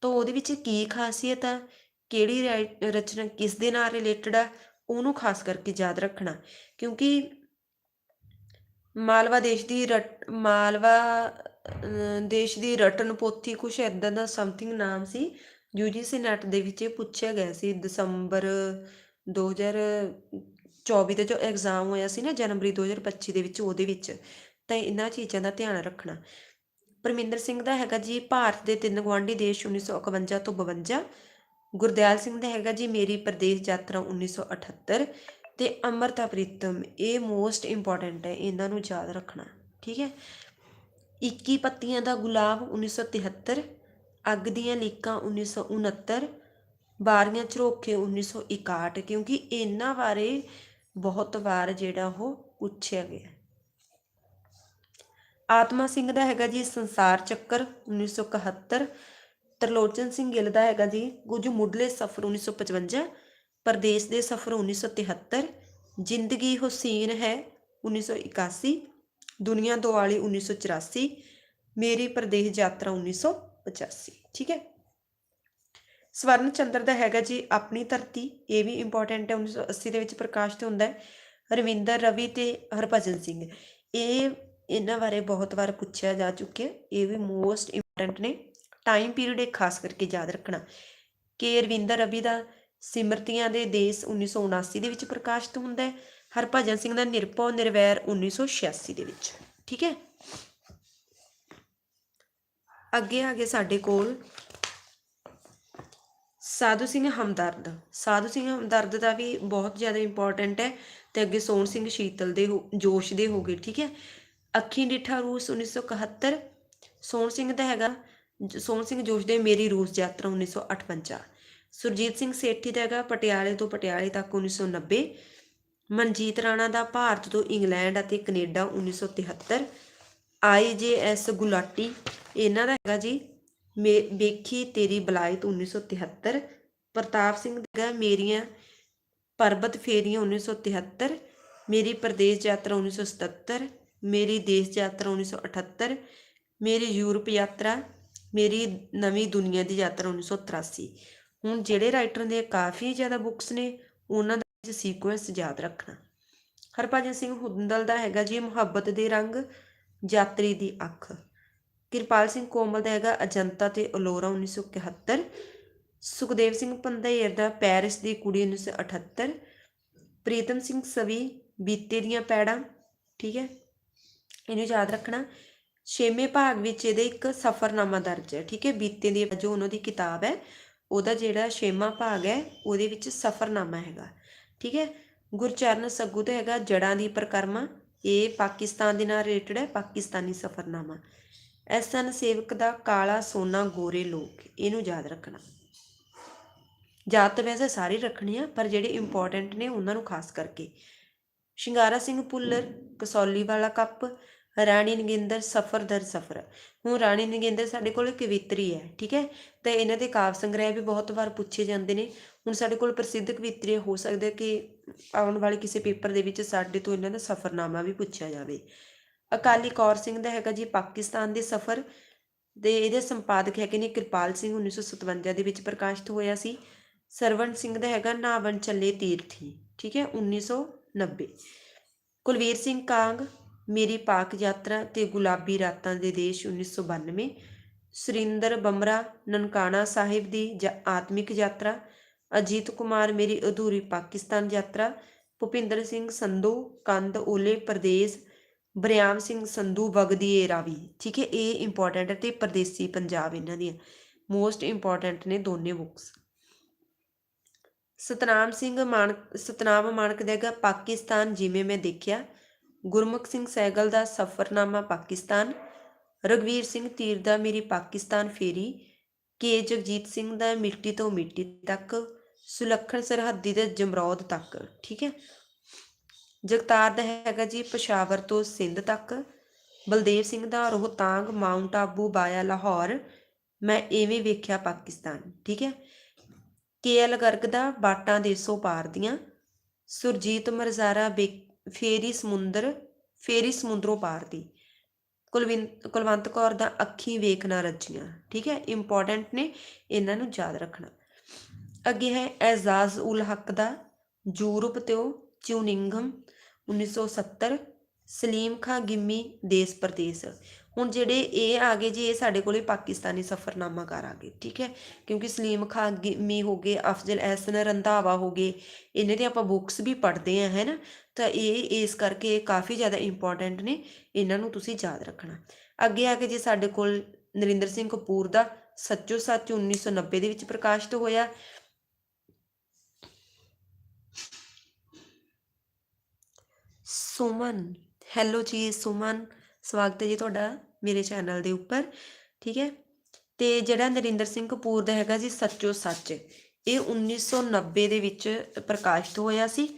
ਤਾਂ ਉਹਦੇ ਵਿੱਚ ਕੀ ਖਾਸੀਅਤ ਆ? ਕਿਹੜੀ ਰਾਈ- ਰਚਨਾ ਕਿਸ ਦੇ ਨਾਲ ਰਿਲੇਟਡ ਆ? ਉਹਨੂੰ ਖਾਸ ਕਰਕੇ ਯਾਦ ਰੱਖਣਾ। ਕਿਉਂਕਿ ਮਾਲਵਾ ਦੇਸ਼ ਦੀ ਰਟ, ਮਾਲਵਾ ਦੇਸ਼ ਦੀ ਰਟਨ ਪੋਥੀ ਕੁਛ ਇਦਾਂ ਦਾ ਸਮਥਿੰਗ ਨਾਮ ਸੀ ਯੂਜੀਸੀ ਨੈਟ ਦੇ ਵਿੱਚ ਇਹ ਪੁੱਛਿਆ ਗਿਆ ਸੀ। ਦਸੰਬਰ 2024 ਦੇ ਜੋ ਐਗਜ਼ਾਮ ਹੋਇਆ ਸੀ ਨਾ ਜਨਵਰੀ 2025 ਦੇ ਵਿੱਚ, ਉਹਦੇ ਵਿੱਚ। ਤਾਂ ਇਹਨਾਂ ਚੀਜ਼ਾਂ ਦਾ ਧਿਆਨ ਰੱਖਣਾ। ਪਰਮਿੰਦਰ ਸਿੰਘ ਦਾ ਹੈਗਾ ਜੀ ਭਾਰਤ ਦੇ ਤਿੰਨ ਗਵਾਂਢੀ ਦੇਸ਼ 1951 ਤੋਂ 52 ਗੁਰਦਿਆਲ ਸਿੰਘ ਦਾ ਹੈਗਾ ਜੀ ਮੇਰੀ ਪ੍ਰਦੇਸ਼ ਯਾਤਰਾ 1978 ਤੇ ਅਮਰਤਾ ਪ੍ਰੀਤਮ, ਇਹ ਮੋਸਟ ਇੰਪੋਰਟੈਂਟ ਹੈ, ਇਹਨਾਂ ਨੂੰ ਯਾਦ ਰੱਖਣਾ, ਠੀਕ ਹੈ? 21 ਪੱਤੀਆਂ ਦਾ ਗੁਲਾਬ 1973 ਅੱਗ ਦੀਆਂ ਲੀਕਾਂ 1969 ਬਾਰੀਆਂ ਝਰੋਖੇ 1961 ਕਿਉਂਕਿ ਇਹਨਾਂ ਬਾਰੇ ਬਹੁਤ ਵਾਰ ਜਿਹੜਾ ਉਹ ਪੁੱਛਿਆ ਗਿਆ। ਆਤਮਾ ਸਿੰਘ ਦਾ ਹੈਗਾ ਜੀ ਸੰਸਾਰ ਚੱਕਰ 1971 ਤਰਲੋਚਨ ਸਿੰਘ ਗਿੱਲ ਦਾ ਹੈਗਾ ਜੀ, ਕੁਝ ਮੁੱਢਲੇ ਸਫ਼ਰ 1955 ਪਰਦੇਸ ਦੇ ਸਫ਼ਰ 1973 ਜ਼ਿੰਦਗੀ ਹੁਸੈਨ ਹੈ 1981 ਦੁਨੀਆ ਦੁਆਲੀ 1984 ਮੇਰੀ ਪ੍ਰਦੇਸ਼ ਯਾਤਰਾ 1985 ਠੀਕ ਹੈ? ਸਵਰਨ ਚੰਦਰ ਦਾ ਹੈਗਾ ਜੀ, ਆਪਣੀ ਧਰਤੀ। ਇਹ ਵੀ ਇੰਪੋਰਟੈਂਟ ਹੈ 1980 ਦੇ ਵਿੱਚ ਪ੍ਰਕਾਸ਼ਿਤ ਹੁੰਦਾ ਹੈ। ਰਵਿੰਦਰ ਰਵੀ ਤੇ ਹਰਭਜਨ ਸਿੰਘ। ਇਹ ਇਹਨਾਂ ਬਾਰੇ ਬਹੁਤ ਵਾਰ ਪੁੱਛਿਆ ਜਾ ਚੁੱਕਿਆ। ਇਹ ਵੀ ਮੋਸਟ ਇੰਪੋਰਟੈਂਟ ਨੇ। ਟਾਈਮ ਪੀਰੀਅਡ ਇੱਕ ਖਾਸ ਕਰਕੇ ਯਾਦ ਰੱਖਣਾ। ਕਿ ਰਵਿੰਦਰ ਰਵੀ ਦਾ ਸਿਮਰਤੀਆਂ ਦੇ ਦੇਸ਼ 1979 ਦੇ ਵਿੱਚ ਪ੍ਰਕਾਸ਼ਿਤ ਹੁੰਦਾ ਹੈ। ਹਰਭਜਨ ਸਿੰਘ ਦਾ ਨਿਰਭਉ ਨਿਰਵੈਰ 1986 ਦੇ ਵਿੱਚ। ਠੀਕ ਹੈ? ਅੱਗੇ ਆ ਗਏ ਸਾਡੇ ਕੋਲ ਸਾਧੂ ਸਿੰਘ ਹਮਦਰਦ। ਸਾਧੂ ਸਿੰਘ ਹਮਦਰਦ ਦਾ ਵੀ ਬਹੁਤ ਜ਼ਿਆਦਾ ਇੰਪੋਰਟੈਂਟ ਹੈ ਤੇ ਅੱਗੇ ਸੋਹਣ ਸਿੰਘ ਸ਼ੀਤਲ ਦੇ ਜੋਸ਼ ਦੇ ਹੋ ਗਏ। ਠੀਕ ਹੈ? ਅੱਖੀ ਡਿੱਠਾ ਰੂਸ 1971 ਸੋਹਣ ਸਿੰਘ ਦਾ ਹੈਗਾ, ਜ- ਸੋਹਣ ਸਿੰਘ ਜੋਸ਼ ਦੇ ਮੇਰੀ ਰੂਸ ਯਾਤਰਾ 1958 ਸੁਰਜੀਤ ਸਿੰਘ ਸੇਠੀ ਦਾ ਹੈਗਾ ਪਟਿਆਲੇ ਤੋਂ ਪਟਿਆਲੇ ਤੱਕ 1990 ਮਨਜੀਤ ਰਾਣਾ ਦਾ ਭਾਰਤ ਤੋਂ ਇੰਗਲੈਂਡ ਅਤੇ ਕੈਨੇਡਾ 1973 ਆਈਜੇਐਸ ਗੁਲਾਟੀ, ਇਹਨਾਂ ਦਾ ਹੈਗਾ ਜੀ, ਮੇ, ਵੇਖੀ ਤੇਰੀ ਬਲਾਇਤ 1973 ਪ੍ਰਤਾਪ ਸਿੰਘ ਦਾ ਹੈਗਾ ਮੇਰੀਆਂ ਪਰਬਤ ਫੇਰੀਆਂ 1973 ਮੇਰੀ ਪ੍ਰਦੇਸ਼ ਯਾਤਰਾ 1977 ਮੇਰੀ ਦੇਸ਼ ਯਾਤਰਾ 1978 ਮੇਰੀ ਯੂਰਪ ਯਾਤਰਾ, ਮੇਰੀ ਨਵੀਂ ਦੁਨੀਆ ਦੀ ਯਾਤਰਾ 1983 ਹੁਣ ਜਿਹੜੇ ਰਾਈਟਰ ਦੇ ਕਾਫੀ ਜ਼ਿਆਦਾ ਬੁੱਕਸ ਨੇ, ਉਹਨਾਂ ਦਾ ਸੀਕੁਐਂਸ ਯਾਦ ਰੱਖਣਾ। ਹਰਭਜਨ ਸਿੰਘ ਹੁੰਦਲ ਦਾ ਹੈਗਾ ਜੀ, ਮੁਹੱਬਤ ਦੇ ਰੰਗ, ਯਾਤਰੀ ਦੀ ਅੱਖ। ਕਿਰਪਾਲ ਸਿੰਘ ਕੋਮਲ ਦਾ ਹੈਗਾ, ਅਜੰਤਾ ਤੇ ਅਲੋਰਾ 1971 ਸੁਖਦੇਵ ਸਿੰਘ ਪੰਧੇਰ ਦਾ ਪੈਰਿਸ ਦੀ ਕੁੜੀ 1978 ਪ੍ਰੀਤਮ ਸਿੰਘ ਸਵੀ, ਬੀਤੇ ਦੀਆਂ ਪੈੜਾਂ, ਠੀਕ ਹੈ। ਇਹਨੂੰ ਯਾਦ ਰੱਖਣਾ। ਛੇਵੇਂ ਭਾਗ ਵਿੱਚ ਇਹਦੇ ਇੱਕ ਸਫ਼ਰਨਾਮਾ ਦਰਜ ਹੈ, ਠੀਕ ਹੈ? ਬੀਤੇ ਦੀ ਜੋ ਉਹਨਾਂ ਦੀ ਕਿਤਾਬ ਹੈ, ਉਹਦਾ ਜਿਹੜਾ ਛੇਵਾਂ ਭਾਗ ਹੈ, ਉਹਦੇ ਵਿੱਚ ਸਫ਼ਰਨਾਮਾ ਹੈਗਾ, ਠੀਕ ਹੈ? ਗੁਰਚਰਨ ਸੱਗੂ ਦਾ ਹੈਗਾ ਜੜਾਂ ਦੀ ਪ੍ਰਕਰਮਾ, ਇਹ ਪਾਕਿਸਤਾਨ ਦੇ ਨਾਲ ਰਿਲੇਟਡ ਹੈ, ਪਾਕਿਸਤਾਨੀ ਸਫ਼ਰਨਾਮਾ। ਐਸਨ ਸੇਵਕ ਦਾ ਕਾਲਾ ਸੋਨਾ ਗੋਰੇ ਲੋਕ, ਇਹਨੂੰ ਯਾਦ ਰੱਖਣਾ। ਯਾਦ ਤਾਂ ਵੈਸੇ ਸਾਰੇ ਰੱਖਣੇ ਆ, ਪਰ ਜਿਹੜੇ ਇੰਪੋਰਟੈਂਟ ਨੇ ਉਹਨਾਂ ਨੂੰ ਖਾਸ ਕਰਕੇ। ਸ਼ਿੰਗਾਰਾ ਸਿੰਘ ਭੁੱਲਰ, ਕਸੌਲੀ ਵਾਲਾ ਕੱਪ ਰਾਣੀ ਨਗਿੰਦਰ ਸਫਰ ਦਰ ਸਫਰ। ਹੁਣ ਰਾਣੀ ਨਗਿੰਦਰ ਸਾਡੇ ਕੋਲ ਕਵਿਤਰੀ ਹੈ, ਠੀਕ ਹੈ? ਤੇ ਇਹਨਾਂ ਦੇ ਕਾਵ ਸੰਗ੍ਰਹਿ ਵੀ ਬਹੁਤ ਵਾਰ ਪੁੱਛੇ ਜਾਂਦੇ ਨੇ। ਹੁਣ ਸਾਡੇ ਕੋਲ ਪ੍ਰਸਿੱਧ ਕਵਿਤਰੀ ਹੋ ਸਕਦਾ ਕਿ ਆਉਣ ਵਾਲੇ ਕਿਸੇ ਪੇਪਰ ਦੇ ਵਿੱਚ ਸਾਡੇ ਤੋਂ ਇਹਨਾਂ ਦਾ ਸਫਰਨਾਮਾ ਵੀ ਪੁੱਛਿਆ ਜਾਵੇ। ਅਕਾਲੀ ਕੌਰ ਸਿੰਘ ਦਾ ਹੈਗਾ ਜੀ ਪਾਕਿਸਤਾਨ ਦੇ ਸਫਰ। ਦੇ ਇਹਦੇ ਸੰਪਾਦਕ ਹੈਗੇ ਨੇ ਕਿਰਪਾਲ ਸਿੰਘ 1957 ਦੇ ਵਿੱਚ ਪ੍ਰਕਾਸ਼ਿਤ ਹੋਇਆ ਸੀ। ਸਰਵਣ ਸਿੰਘ ਦਾ ਹੈਗਾ ਨਾਵਣ ਚੱਲੇ ਤੀਰਥੀ, ਠੀਕ ਹੈ? 1990 ਕੁਲਵੀਰ ਸਿੰਘ ਕਾਂਗ ਮੇਰੀ ਪਾਕ ਯਾਤਰਾ ਤੇ ਗੁਲਾਬੀ ਰਾਤਾਂ ਦੇ ਦੇਸ਼ 1992 ਸੁਰਿੰਦਰ ਬਮਰਾ ਨਨਕਾਣਾ ਸਾਹਿਬ ਦੀ ਜ- ਆਤਮਿਕ ਯਾਤਰਾ, ਅਜੀਤ ਕੁਮਾਰ ਮੇਰੀ ਅਧੂਰੀ ਪਾਕਿਸਤਾਨ ਯਾਤਰਾ, ਭੁਪਿੰਦਰ ਸਿੰਘ ਸੰਧੂ, ਕੰਦ ਓਲੇ ਪ੍ਰਦੇਸ਼, ਬਰਿਆਮ ਸਿੰਘ ਸੰਧੂ ਵਗਦੀ ਏ ਰਾਵੀ। ਠੀਕ ਹੈ, ਇਹ ਇੰਪੋਰਟੈਂਟ ਹੈ ਤੇ ਪਰਦੇਸੀ ਪੰਜਾਬ ਇਹਨਾਂ ਦੀਆਂ। ਮੋਸਟ ਇੰਪੋਰਟੈਂਟ ਨੇ ਦੋਨੇ ਬੁੱਕਸ ਸਤਨਾਮ ਸਿੰਘ ਮਾਨਕ ਸਤਨਾਮ ਮਾਨਕ ਦਾ ਹੈਗਾ, ਪਾਕਿਸਤਾਨ ਜਿਵੇਂ ਮੈਂ ਦੇਖਿਆ ਗੁਰਮੁਖ ਸਿੰਘ ਸੈਗਲ ਦਾ ਸਫ਼ਰਨਾਮਾ ਪਾਕਿਸਤਾਨ ਰਗਵੀਰ ਸਿੰਘ ਤੀਰ ਦਾ ਮੇਰੀ ਪਾਕਿਸਤਾਨ ਫੇਰੀ, ਕੇ. ਜਗਜੀਤ ਸਿੰਘ ਦਾ ਮਿੱਟੀ ਤੋਂ ਮਿੱਟੀ ਤੱਕ, ਸੁਲੱਖਣ ਸਰਹੱਦੀ ਦੇ ਜਮਰੌਦ ਤੱਕ, ਠੀਕ ਹੈ? ਜਗਤਾਰ ਦਾ ਹੈਗਾ ਜੀ ਪਸ਼ਾਵਰ ਤੋਂ ਸਿੰਧ ਤੱਕ, ਬਲਦੇਵ ਸਿੰਘ ਦਾ ਰੋਹਤਾਂਗ, ਮਾਊਂਟ ਆਬੂ ਬਾਇਆ, ਲਾਹੌਰ, ਮੈਂ ਐਵੇਂ ਵੇਖਿਆ ਪਾਕਿਸਤਾਨ, ਠੀਕ ਹੈ? ਕੇ. ਐਲ. ਗਰਗ ਦਾ ਬਾਟਾਂ ਦੇਸੋਂ ਪਾਰ ਦੀਆਂ, ਸੁਰਜੀਤ ਮਰਜ਼ਾਰਾ ਬੇ ਫੇਰੀ ਸਮੁੰਦਰ, ਫੇਰੀ ਸਮੁੰਦਰੋਂ ਪਾਰ ਦੀ। ਕੁਲਵੰਤ ਕੌਰ ਦਾ ਅੱਖੀਂ ਵੇਖਣਾ ਰੱਜੀਆਂ। ਠੀਕ ਹੈ ਇੰਪੋਰਟੈਂਟ ਨੇ, ਇਹਨਾਂ ਨੂੰ ਯਾਦ ਰੱਖਣਾ। ਅੱਗੇ ਹੈ ਐਜ਼ਾਜ਼ ਉਲ ਹਕ ਦਾ ਯੂਰਪ ਤੋਂ ਚਿਊਨਿੰਗਮ 1970 ਸਲੀਮ ਖਾਂ ਗਿੰਮੀ ਦੇਸ ਪ੍ਰਦੇਸ਼। ਹੁਣ ਜਿਹੜੇ ਇਹ ਆ ਗਏ ਜੀ, ਇਹ ਸਾਡੇ ਕੋਲੇ ਪਾਕਿਸਤਾਨੀ ਸਫਰਨਾਮਾਕਾਰ ਆ ਗਏ, ਠੀਕ ਹੈ? ਕਿਉਂਕਿ ਸਲੀਮ ਖਾਨ ਮੀ ਹੋ ਗਏ, ਅਫਜ਼ਲ ਐਸਨ ਰੰਧਾਵਾ ਹੋ ਗਏ, ਇਹਨਾਂ ਦੇ ਆਪਾਂ ਬੁੱਕਸ ਵੀ ਪੜ੍ਹਦੇ ਆ, ਹੈ ਨਾ? ਤਾਂ ਇਹ, ਇਸ ਕਰਕੇ ਕਾਫੀ ਜ਼ਿਆਦਾ ਇੰਪੋਰਟੈਂਟ ਨੇ, ਇਹਨਾਂ ਨੂੰ ਤੁਸੀਂ ਯਾਦ ਰੱਖਣਾ। ਅੱਗੇ ਆ ਕੇ ਜੀ ਸਾਡੇ ਕੋਲ ਨਰਿੰਦਰ ਸਿੰਘ ਕਪੂਰ ਦਾ ਸੱਚੋ ਸੱਚ 1990 ਦੇ ਵਿੱਚ ਪ੍ਰਕਾਸ਼ਿਤ ਹੋਇਆ। ਸੁਮਨ ਹੈਲੋ ਜੀ, ਸੁਮਨ। ਸਵਾਗਤ ਹੈ ਜੀ ਤੁਹਾਡਾ ਮੇਰੇ ਚੈਨਲ ਦੇ ਉੱਪਰ, ਠੀਕ ਹੈ? ਤੇ ਜਿਹੜਾ ਨਰਿੰਦਰ ਸਿੰਘ ਕਪੂਰ ਦਾ ਹੈਗਾ ਜੀ ਸੱਚੋ ਸੱਚ, ਇਹ 1990 ਦੇ ਵਿੱਚ ਪ੍ਰਕਾਸ਼ਿਤ ਹੋਇਆ ਸੀ।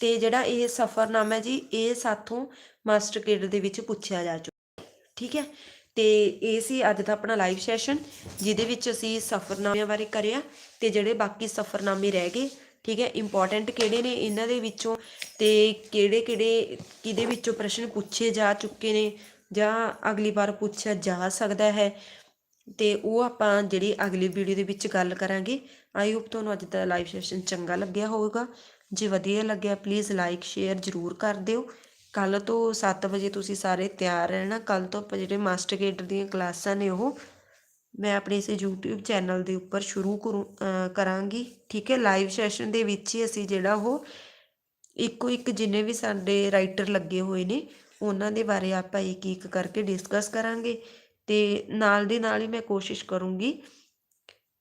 ਤੇ ਜਿਹੜਾ ਇਹ ਸਫ਼ਰਨਾਮਾ ਜੀ, ਇਹ ਸਾਥੋਂ ਮਾਸਟਰ ਕੇਡਰ ਦੇ ਵਿੱਚ ਪੁੱਛਿਆ ਜਾ ਚੁੱਕਾ, ਠੀਕ ਹੈ? ਤੇ ਇਹ ਸੀ ਅੱਜ ਦਾ ਆਪਣਾ ਲਾਈਵ ਸੈਸ਼ਨ ਜਿਹਦੇ ਵਿੱਚ ਅਸੀਂ ਸਫ਼ਰਨਾਮਿਆਂ ਬਾਰੇ ਕਰਿਆ ਤੇ ਜਿਹੜੇ ਬਾਕੀ ਸਫ਼ਰਨਾਮੇ ਰਹਿ ਗਏ, ਠੀਕ ਹੈ ਇੰਪੋਰਟੈਂਟ ਕਿਹੜੇ ਨੇ ਇਹਨਾਂ ਦੇ ਵਿੱਚੋਂ ਤੇ ਕਿਹੜੇ ਕਿਹੜੇ ਕਿਹਦੇ ਵਿੱਚੋਂ ਪ੍ਰਸ਼ਨ ਪੁੱਛੇ ਜਾ ਚੁੱਕੇ ਨੇ ਜਾਂ ਅਗਲੀ ਵਾਰ ਪੁੱਛਿਆ ਜਾ ਸਕਦਾ ਹੈ, ਤੇ ਉਹ ਆਪਾਂ ਜਿਹੜੀ ਅਗਲੀ ਵੀਡੀਓ ਦੇ ਵਿੱਚ ਗੱਲ ਕਰਾਂਗੇ। ਆਈ ਹੋਪ ਤੁਹਾਨੂੰ ਅੱਜ ਦਾ ਲਾਈਵ ਸੈਸ਼ਨ ਚੰਗਾ ਲੱਗਿਆ ਹੋਵੇਗਾ। ਜੇ ਵਧੀਆ ਲੱਗਿਆ ਪਲੀਜ਼ ਲਾਈਕ ਸ਼ੇਅਰ ਜ਼ਰੂਰ ਕਰ ਦਿਓ। ਕੱਲ ਤੋਂ 7 ਵਜੇ ਤੁਸੀਂ ਸਾਰੇ ਤਿਆਰ ਰਹਿਣਾ। ਕੱਲ ਤੋਂ ਆਪਾਂ ਜਿਹੜੇ ਮਾਸਟਰ ਗੇਟਰ ਦੀਆਂ ਕਲਾਸਾਂ ਨੇ ਉਹ, ਮੈਂ ਆਪਣੇ ਇਸ YouTube ਚੈਨਲ ਦੇ ਉੱਪਰ ਸ਼ੁਰੂ ਕਰੂ ਕਰਾਂਗੀ। ਠੀਕ ਹੈ, ਲਾਈਵ ਸੈਸ਼ਨ ਦੇ ਵਿੱਚ ਹੀ ਅਸੀਂ ਜਿਹੜਾ ਉਹ ਇੱਕੋ ਇੱਕ ਜਿੰਨੇ ਵੀ ਸਾਡੇ ਰਾਈਟਰ ਲੱਗੇ ਹੋਏ ਨੇ, ਉਹਨਾਂ ਦੇ ਬਾਰੇ ਆਪਾਂ ਇੱਕ ਇੱਕ ਕਰਕੇ ਡਿਸਕਸ ਕਰਾਂਗੇ। ਤੇ ਨਾਲ ਦੀ ਨਾਲ ਹੀ ਮੈਂ ਕੋਸ਼ਿਸ਼ ਕਰੂੰਗੀ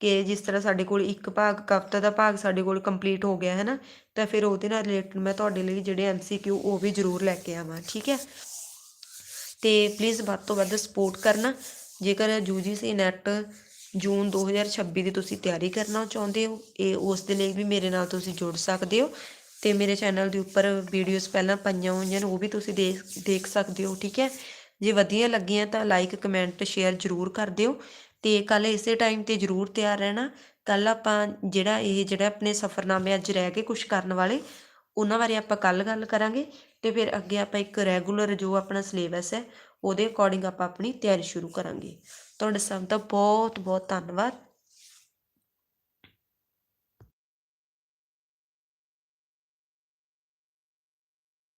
ਕਿ ਜਿਸ ਤਰ੍ਹਾਂ ਸਾਡੇ ਕੋਲ ਇੱਕ ਭਾਗ ਕਵਿਤਾ ਦਾ ਭਾਗ ਸਾਡੇ ਕੋਲ ਕੰਪਲੀਟ ਹੋ ਗਿਆ ਹੈ ਨਾ ਤਾਂ ਫਿਰ ਉਹਦੇ ਨਾਲ ਰਿਲੇਟਡ ਮੈਂ ਤੁਹਾਡੇ ਲਈ ਜਿਹੜੇ ਐਮਸੀਕਿਊ ਉਹ ਵੀ ਜ਼ਰੂਰ ਲੈ ਕੇ ਆਵਾਂ, ਠੀਕ ਹੈ? ਤੇ ਪਲੀਜ਼ ਵੱਧ ਤੋਂ ਵੱਧ ਸਪੋਰਟ ਕਰਨਾ। ਜੇਕਰ UGC ਨੈਟ ਜੂਨ 2026 ਦੀ ਤੁਸੀਂ ਤਿਆਰੀ ਕਰਨਾ ਚਾਹੁੰਦੇ ਹੋ, ਇਹ ਉਸ ਦੇ ਲਈ ਵੀ ਮੇਰੇ ਨਾਲ ਤੁਸੀਂ ਜੁੜ ਸਕਦੇ ਹੋ। ਤੇ ਮੇਰੇ ਚੈਨਲ ਦੇ ਉੱਪਰ ਵੀਡੀਓਜ਼ ਪਹਿਲਾਂ ਪਈਆਂ ਹੋਈਆਂ ਨੇ, ਉਹ ਵੀ ਤੁਸੀਂ ਦੇਖ ਦੇਖ ਸਕਦੇ ਹੋ, ਠੀਕ ਹੈ? ਜੇ ਵਧੀਆ ਲੱਗੀਆਂ ਤਾਂ ਲਾਈਕ ਕਮੈਂਟ ਸ਼ੇਅਰ ਜ਼ਰੂਰ ਕਰ ਦਿਓ। ਤੇ ਕੱਲ ਇਸੇ ਟਾਈਮ ਤੇ ਜ਼ਰੂਰ ਤਿਆਰ ਰਹਿਣਾ। ਕੱਲ ਆਪਾਂ ਜਿਹੜਾ ਇਹ ਜਿਹੜਾ ਆਪਣੇ ਸਫ਼ਰਨਾਮੇ ਅੱਜ ਰਹਿ ਗਏ ਕੁਝ ਕਰਨ ਵਾਲੇ, ਉਹਨਾਂ ਬਾਰੇ ਆਪਾਂ ਕੱਲ ਗੱਲ ਕਰਾਂਗੇ ਤੇ ਫਿਰ ਅੱਗੇ ਆਪਾਂ ਇੱਕ ਰੈਗੂਲਰ ਜੋ ਆਪਣਾ ਸਿਲੇਬਸ ਹੈ, ਉਹਦੇ ਅਕੋਰਡਿੰਗ ਆਪਾਂ ਆਪਣੀ ਤਿਆਰੀ ਸ਼ੁਰੂ ਕਰਾਂਗੇ। ਤੁਹਾਡੇ ਸਭ ਦਾ ਬਹੁਤ ਬਹੁਤ ਧੰਨਵਾਦ।